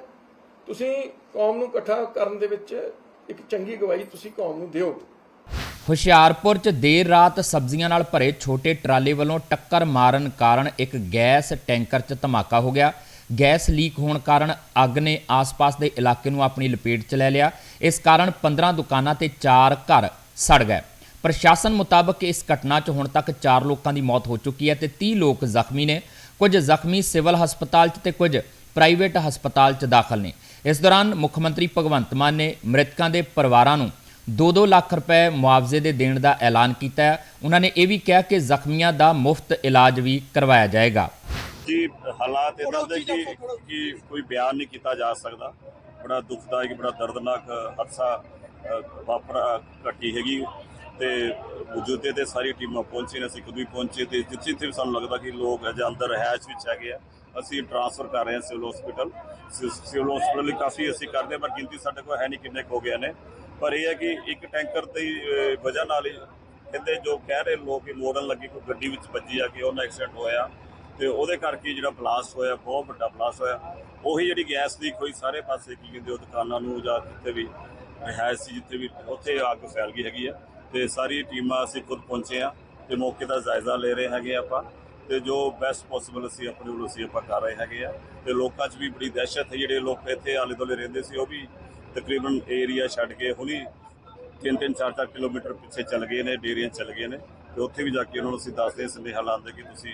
ਤੁਸੀਂ ਕੌਮ ਨੂੰ ਇਕੱਠਾ ਕਰਨ ਦੇ ਵਿੱਚ ਇੱਕ ਚੰਗੀ ਗਵਾਹੀ ਤੁਸੀਂ ਕੌਮ ਨੂੰ ਦਿਓ। ਹੁਸ਼ਿਆਰਪੁਰ 'ਚ ਦੇਰ ਰਾਤ ਸਬਜ਼ੀਆਂ ਨਾਲ ਭਰੇ ਛੋਟੇ ਟਰਾਲੇ ਵੱਲੋਂ ਟੱਕਰ ਮਾਰਨ ਕਾਰਨ ਇੱਕ ਗੈਸ ਟੈਂਕਰ 'ਚ ਧਮਾਕਾ ਹੋ ਗਿਆ। ਗੈਸ ਲੀਕ ਹੋਣ ਕਾਰਨ ਅੱਗ ਨੇ ਆਸ-ਪਾਸ ਦੇ ਇਲਾਕੇ ਨੂੰ ਆਪਣੀ ਲਪੇਟ 'ਚ ਲੈ ਲਿਆ। ਇਸ ਕਾਰਨ 15 ਦੁਕਾਨਾਂ ਤੇ 4 ਘਰ ਸੜ ਗਏ। ਪ੍ਰਸ਼ਾਸਨ ਮੁਤਾਬਕ ਇਸ ਘਟਨਾ 'ਚ ਹੁਣ ਤੱਕ 4 ਲੋਕਾਂ ਦੀ ਮੌਤ ਹੋ ਚੁੱਕੀ ਹੈ ਤੇ 30 ਲੋਕ ਜ਼ਖਮੀ ਨੇ। ਕੁਝ ਜ਼ਖਮੀ ਸਿਵਲ ਹਸਪਤਾਲ 'ਚ ਤੇ ਕੁਝ ਪ੍ਰਾਈਵੇਟ ਹਸਪਤਾਲ 'ਚ ਦਾਖਲ ਨੇ। ਇਸ ਦੌਰਾਨ ਮੁੱਖ ਮੰਤਰੀ ਭਗਵੰਤ ਮਾਨ ਨੇ ਮ੍ਰਿਤਕਾਂ ਦੇ ਪਰਿਵਾਰਾਂ ਨੂੰ 2-2 ਲੱਖ ਰੁਪਏ ਮੁਆਵਜ਼ੇ ਦੇ ਦੇਣ ਦਾ ਐਲਾਨ ਕੀਤਾ ਹੈ। ਉਹਨਾਂ ਨੇ ਇਹ ਵੀ ਕਿਹਾ ਕਿ ਜ਼ਖਮੀਆਂ ਦਾ ਮੁਫਤ ਇਲਾਜ ਵੀ ਕਰਵਾਇਆ ਜਾਏਗਾ। ਜੀ ਹਾਲਾਤ ਇਦਾਂ ਦੇ ਕਿ ਕਿ ਕੋਈ ਬਿਆਨ ਨਹੀਂ ਕੀਤਾ ਜਾ ਸਕਦਾ। ਬੜਾ ਦੁਖਦਾਇਕ ਬੜਾ ਦਰਦਨਾਕ ਹਾਦਸਾ ਵਾਪਰਾ ਘਟੀ ਹੈਗੀ। ਤੇ ਮੌਜੂਦੇ ਤੇ ਸਾਰੀ ਟੀਮਾਂ ਪਹੁੰਚੀ ਨੇ ਅਸੀਂ ਕਦੋਂ ਵੀ ਪਹੁੰਚੇ ਤੇ ਜਿੱਥੇ ਜਿੱਥੇ ਸਾਨੂੰ ਲੱਗਦਾ ਕਿ ਲੋਕ ਅਜੇ ਅੰਦਰ ਰਹਿائش ਵਿੱਚ ਹੈਗੇ ਆ। ਅਸੀਂ ਟ੍ਰਾਂਸਫਰ ਕਰ ਰਹੇ ਹਾਂ ਸਿਵਲ ਹਸਪੀਟਲ ਸਿਵਲ ਹਸਪੀਟਲ ਲਈ ਕਾਫੀ ਅਸੀਂ ਕਰਦੇ ਪਰ ਗਿਣਤੀ ਸਾਡੇ ਕੋਲ ਹੈ ਨਹੀਂ ਕਿੰਨੇ ਹੋ ਗਏ ਨੇ। ਪਰ ਇਹ ਹੈ ਕਿ ਇੱਕ ਟੈਂਕਰ ਦੀ ਵਜ੍ਹਾ ਨਾਲ ਹੀ ਕਹਿੰਦੇ ਜੋ ਕਹਿ ਰਹੇ ਲੋਕ ਇਹ ਮੋੜਨ ਲੱਗੇ ਕੋਈ ਗੱਡੀ ਵਿੱਚ ਵੱਜੀ ਆ ਕੇ ਉਹਨਾਂ ਐਕਸੀਡੈਂਟ ਹੋਇਆ। ਤੇ ਉਹਦੇ ਕਰਕੇ ਜਿਹੜਾ ਬਲਾਸਟ ਹੋਇਆ, ਬਹੁਤ ਵੱਡਾ ਬਲਾਸਟ ਹੋਇਆ। ਉਹੀ ਜਿਹੜੀ ਗੈਸ ਲੀਕ ਹੋਈ, ਸਾਰੇ ਪਾਸੇ ਕੀ ਕਹਿੰਦੇ ਉਹ ਦੁਕਾਨਾਂ ਨੂੰ ਜਾਂ ਜਿੱਥੇ ਵੀ ਰਿਹਾਇਸ਼ ਸੀ, ਜਿੱਥੇ ਵੀ ਉੱਥੇ ਅੱਗ ਫੈਲ ਗਈ ਹੈਗੀ ਆ। ਤੇ ਸਾਰੀ ਟੀਮਾਂ ਅਸੀਂ ਖੁਦ ਪਹੁੰਚੇ ਆ ਤੇ ਮੌਕੇ ਦਾ ਜਾਇਜ਼ਾ ਲੈ ਰਹੇ ਹੈਗੇ ਆਪਾਂ। ਤੇ ਜੋ ਬੈਸਟ ਪੋਸੀਬਲ ਅਸੀਂ ਆਪਣੇ ਵੱਲੋਂ ਅਸੀਂ ਆਪਾਂ ਕਰ ਰਹੇ ਹੈਗੇ ਆ। ਤੇ ਲੋਕਾਂ 'ਚ ਵੀ ਬੜੀ ਦਹਿਸ਼ਤ ਹੈ, ਜਿਹੜੇ ਲੋਕ ਇੱਥੇ ਆਲੇ ਦੁਆਲੇ ਰਹਿੰਦੇ ਸੀ, ਉਹ ਵੀ ਤਕਰੀਬਨ ਏਰੀਆ ਛੱਡ ਕੇ ਹੁਣੀ ਤਿੰਨ ਤਿੰਨ ਚਾਰ ਚਾਰ ਕਿਲੋਮੀਟਰ ਪਿੱਛੇ ਚੱਲ ਗਏ ਨੇ, ਡੇਰੀਆਂ ਚੱਲ ਗਏ ਨੇ। ਤੇ ਉੱਥੇ ਵੀ ਜਾ ਕੇ ਉਹਨਾਂ ਨੂੰ ਅਸੀਂ ਦੱਸਦੇ ਸੰਦੇਹਾ ਲਾਉਂਦੇ ਕਿ ਤੁਸੀਂ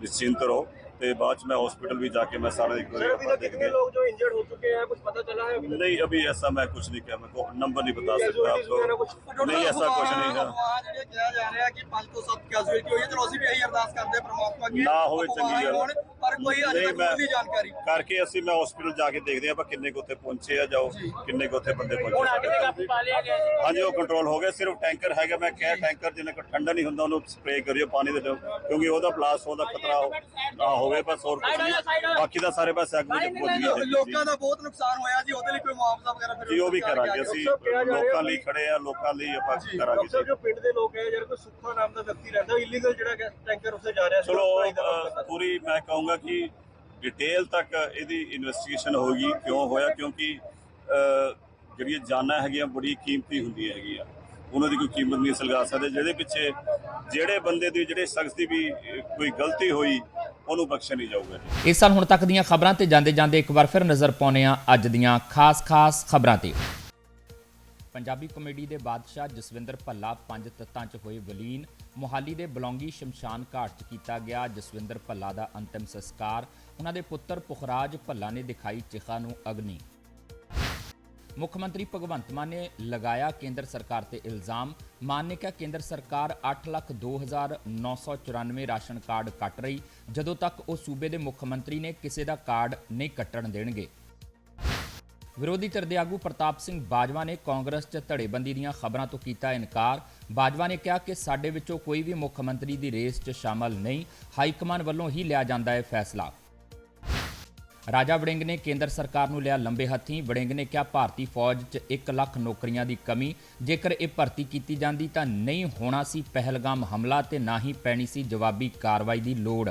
ਨਿਸ਼ਚਿੰਤ ਰਹੋ ਤੇ ਬਾਅਦ ਚ मैं हॉस्पिटल भी जाके मैं सारा एक बार अपना देख लिया लोग जो इंजर्ड हो चुके हैं कुछ पता चला है नहीं अभी ऐसा मैं कुछ नहीं कह मैं को नंबर नहीं बता सकता आपको नहीं ऐसा कुछ नहीं है ਜਿਹੜੇ ਕਿਹਾ ਜਾ ਰਿਹਾ ਕਿ 5 ਤੋਂ 7 ਕੈਜੂਅਲਟੀ ਹੋਈ ਹੈ ਚਲੋ ਅਸੀਂ ਵੀ ਇਹੀ ਅਰਦਾਸ ਕਰਦੇ ਹਾਂ ਪ੍ਰਮਾਤਮਾ ਅੱਗੇ ਨਾ ਹੋਵੇ ਚੰਗੀ ਗੱਲ ਪਰ ਕੋਈ ਅਜੇ ਨਹੀਂ ਤੱਕ ਮੈਂ ਪੂਰੀ ਜਾਣਕਾਰੀ ਕਰਕੇ ਅਸੀਂ ਮੈਂ ਹਸਪੀਟਲ ਜਾ ਕੇ ਦੇਖਦੇ ਆਪਾਂ ਕਿੰਨੇ ਕੁ ਉੱਥੇ ਪਹੁੰਚੇ ਆ ਜਾਓ ਕਿੰਨੇ ਕੁ ਉੱਥੇ ਬੰਦੇ ਪਹੁੰਚੇ ਸਾਡੇ ਹਾਂਜੀ ਉਹ ਕੰਟਰੋਲ ਹੋ ਗਿਆ ਸਿਰਫ ਟੈਂਕਰ ਹੈਗਾ ਮੈਂ ਕਿਹਾ ਟੈਂਕਰ ਜਿੰਨੇ ਕੋ ਠੰਡਾ ਨਹੀਂ ਹੁੰਦਾ ਉਹਨੂੰ ਸਪਰੇਅ ਕਰਿਓ ਪਾਣੀ ਦੇ ਦਿਓ ਕਿਉਂਕਿ ਉਹਦਾ ਬਲਾਸਟ ਹੋਣ ਦਾ ਖਤਰਾ ਹੋ- ਨਾ ਹੋਵੇ ਬਸ ਹੋਰ ਕੁਝ ਨਹੀਂ। ਬਾਕੀ ਦਾ ਸਾਰੇ ਪਾਸੇ ਅੱਗ ਵਿੱਚ ਪਹੁੰਚ ਗਈ ਲੋਕਾਂ ਦਾ ਬਹੁਤ ਨੁਕਸਾਨ ਹੋਇਆ ਜੀ ਉਹਦੇ ਲਈ ਕੋਈ ਮੁਆਵਜ਼ਾ ਵਗੈਰਾ ਫਿਰ ਜੀ ਉਹ ਵੀ ਕਰਾਂਗੇ ਅਸੀਂ। ਲੋਕਾਂ ਲਈ ਖੜੇ ਆ ਲੋਕਾਂ ਲਈ ਆਪਾਂ ਕਰਾਂਗੇ ਜੀ। ਜੋ ਪਿੰਡ ਦੇ ਲੋਕ ਹੈ ਜਿਹੜਾ ਕੋਈ ਸੁੱਖਾ ਨਾਮ ਦਾ ਵਿਅਕਤੀ ਰਹਿੰਦਾ ਇਲੀਗਲ ਜਿਹੜਾ ਗੈਸ ਟੈਂਕਰ ਉੱਥੇ ਜਾ ਰਿਹਾ ਸੀ ਚਲੋ ਪੂਰੀ ਮੈਂ ਕਹੂੰਗਾ ਕਿ ਡਿਟੇਲ ਤੱਕ ਇਹਦੀ ਇਨਵੈਸਟੀਗੇਸ਼ਨ ਹੋਗੀ ਕਿਉਂ ਹੋਇਆ? ਕਿਉਂਕਿ ਜਿਹੜੀਆਂ ਜਾਨਾਂ ਹੈਗੀਆਂ ਬੜੀ ਕੀਮਤੀ ਹੁੰਦੀਆਂ ਹੈਗੀਆਂ। ਉਹਨਾਂ ਦੀ ਕੋਈ ਕੀਮਤ ਨਹੀਂ ਅਸਲ ਲਗਾ ਸਕਦੇ। ਜਿਹਦੇ ਪਿੱਛੇ ਜਿਹੜੇ ਬੰਦੇ ਦੀ ਜਿਹੜੇ ਸ਼ਖਸ ਦੀ ਵੀ ਕੋਈ ਗਲਤੀ ਹੋਈ ਉਹਨੂੰ ਬਖਸ਼ਿਆ ਨਹੀਂ ਜਾਊਗਾ ਜੀ। ਇਸ ਸਾਲ ਹੁਣ ਤੱਕ ਦੀਆਂ ਖਬਰਾਂ ਤੇ ਜਾਂਦੇ ਜਾਂਦੇ ਇੱਕ ਵਾਰ ਫਿਰ ਨਜ਼ਰ ਪਾਉਂਦੇ ਹਾਂ ਅੱਜ ਦੀਆਂ ਖਾਸ-ਖਾਸ ਖਬਰਾਂ ਤੇ। ਪੰਜਾਬੀ ਕਮੇਡੀ ਦੇ ਬਾਦਸ਼ਾਹ ਜਸਵਿੰਦਰ ਭੱਲਾ ਪੰਜ ਤੱਤਾਂ 'ਚ ਹੋਏ ਵਲੀਨ। ਮੁਹਾਲੀ ਦੇ ਬਲੌਂਗੀ ਸ਼ਮਸ਼ਾਨ ਘਾਟ 'ਚ ਕੀਤਾ ਗਿਆ ਜਸਵਿੰਦਰ ਭੱਲਾ ਦਾ ਅੰਤਿਮ ਸੰਸਕਾਰ। ਉਹਨਾਂ ਦੇ ਪੁੱਤਰ ਪੁਖਰਾਜ ਭੱਲਾ ਨੇ ਦਿਖਾਈ ਚਿਖਾ ਨੂੰ ਅਗਨੀ। ਮੁੱਖ ਮੰਤਰੀ ਭਗਵੰਤ ਮਾਨ ਨੇ ਲਗਾਇਆ ਕੇਂਦਰ ਸਰਕਾਰ ਤੇ ਇਲਜ਼ਾਮ। ਮਾਨ ਨੇ ਕਿਹਾ ਕੇਂਦਰ ਸਰਕਾਰ 8,02,994 ਰਾਸ਼ਨ ਕਾਰਡ ਕੱਟ ਰਹੀ ਜਦੋਂ ਤੱਕ ਉਹ ਸੂਬੇ ਦੇ ਮੁੱਖ ਮੰਤਰੀ ਨੇ ਕਿਸੇ ਦਾ ਕਾਰਡ ਨਹੀਂ ਕੱਟਣ ਦੇਣਗੇ। ਵਿਰੋਧੀ ਧਿਰ ਦੇ ਆਗੂ ਪ੍ਰਤਾਪ ਸਿੰਘ ਬਾਜਵਾ ਨੇ ਕਾਂਗਰਸ 'ਚ ਧੜੇਬੰਦੀ ਦੀਆਂ ਖਬਰਾਂ ਤੋਂ ਕੀਤਾ ਇਨਕਾਰ। ਬਾਜਵਾ ਨੇ ਕਿਹਾ ਕਿ ਸਾਡੇ ਵਿੱਚੋਂ ਕੋਈ ਵੀ ਮੁੱਖ ਮੰਤਰੀ ਦੀ ਰੇਸ 'ਚ ਸ਼ਾਮਲ ਨਹੀਂ ਹਾਈ ਕਮਾਨ ਵੱਲੋਂ ਹੀ ਲਿਆ ਜਾਂਦਾ ਹੈ ਫੈਸਲਾ। ਰਾਜਾ ਵੜਿੰਗ ਨੇ ਕੇਂਦਰ ਸਰਕਾਰ ਨੂੰ ਲਿਆ ਲੰਬੇ ਹੱਥੀਂ। ਵੜਿੰਗ ਨੇ ਕਿਹਾ, ਭਾਰਤੀ ਫੌਜ 'ਚ 1 ਲੱਖ ਨੌਕਰੀਆਂ ਦੀ ਕਮੀ। ਜੇਕਰ ਇਹ ਭਰਤੀ ਕੀਤੀ ਜਾਂਦੀ ਤਾਂ ਨਹੀਂ ਹੋਣਾ ਸੀ ਪਹਿਲਗਾਮ ਹਮਲਾ ਤੇ ਨਾ ਹੀ ਪੈਣੀ ਸੀ ਜਵਾਬੀ ਕਾਰਵਾਈ ਦੀ ਲੋੜ।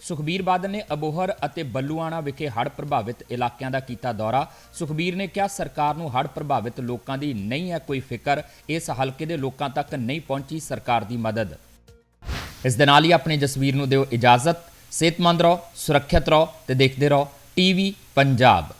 ਸੁਖਬੀਰ ਬਾਦਲ ਨੇ ਅਬੋਹਰ ਅਤੇ ਬੱਲੂਆਣਾ ਵਿਖੇ ਹੜ੍ਹ ਪ੍ਰਭਾਵਿਤ ਇਲਾਕਿਆਂ ਦਾ ਕੀਤਾ ਦੌਰਾ। ਸੁਖਬੀਰ ਨੇ ਕਿਹਾ, ਸਰਕਾਰ ਨੂੰ ਹੜ੍ਹ ਪ੍ਰਭਾਵਿਤ ਲੋਕਾਂ ਦੀ ਨਹੀਂ ਹੈ ਕੋਈ ਫਿਕਰ। ਇਸ ਹਲਕੇ ਦੇ ਲੋਕਾਂ ਤੱਕ ਨਹੀਂ ਪਹੁੰਚੀ ਸਰਕਾਰ ਦੀ ਮਦਦ। ਇਸ ਦੇ ਨਾਲ ਹੀ ਆਪਣੇ ਜਸਵੀਰ ਨੂੰ ਦਿਓ ਇਜਾਜ਼ਤ। ਸਿਹਤਮੰਦ ਰਹੋ ਸੁਰੱਖਿਅਤ ਰਹੋ ਤੇ ਦੇਖਦੇ ਰਹੋ ਟੀਵੀ ਪੰਜਾਬ।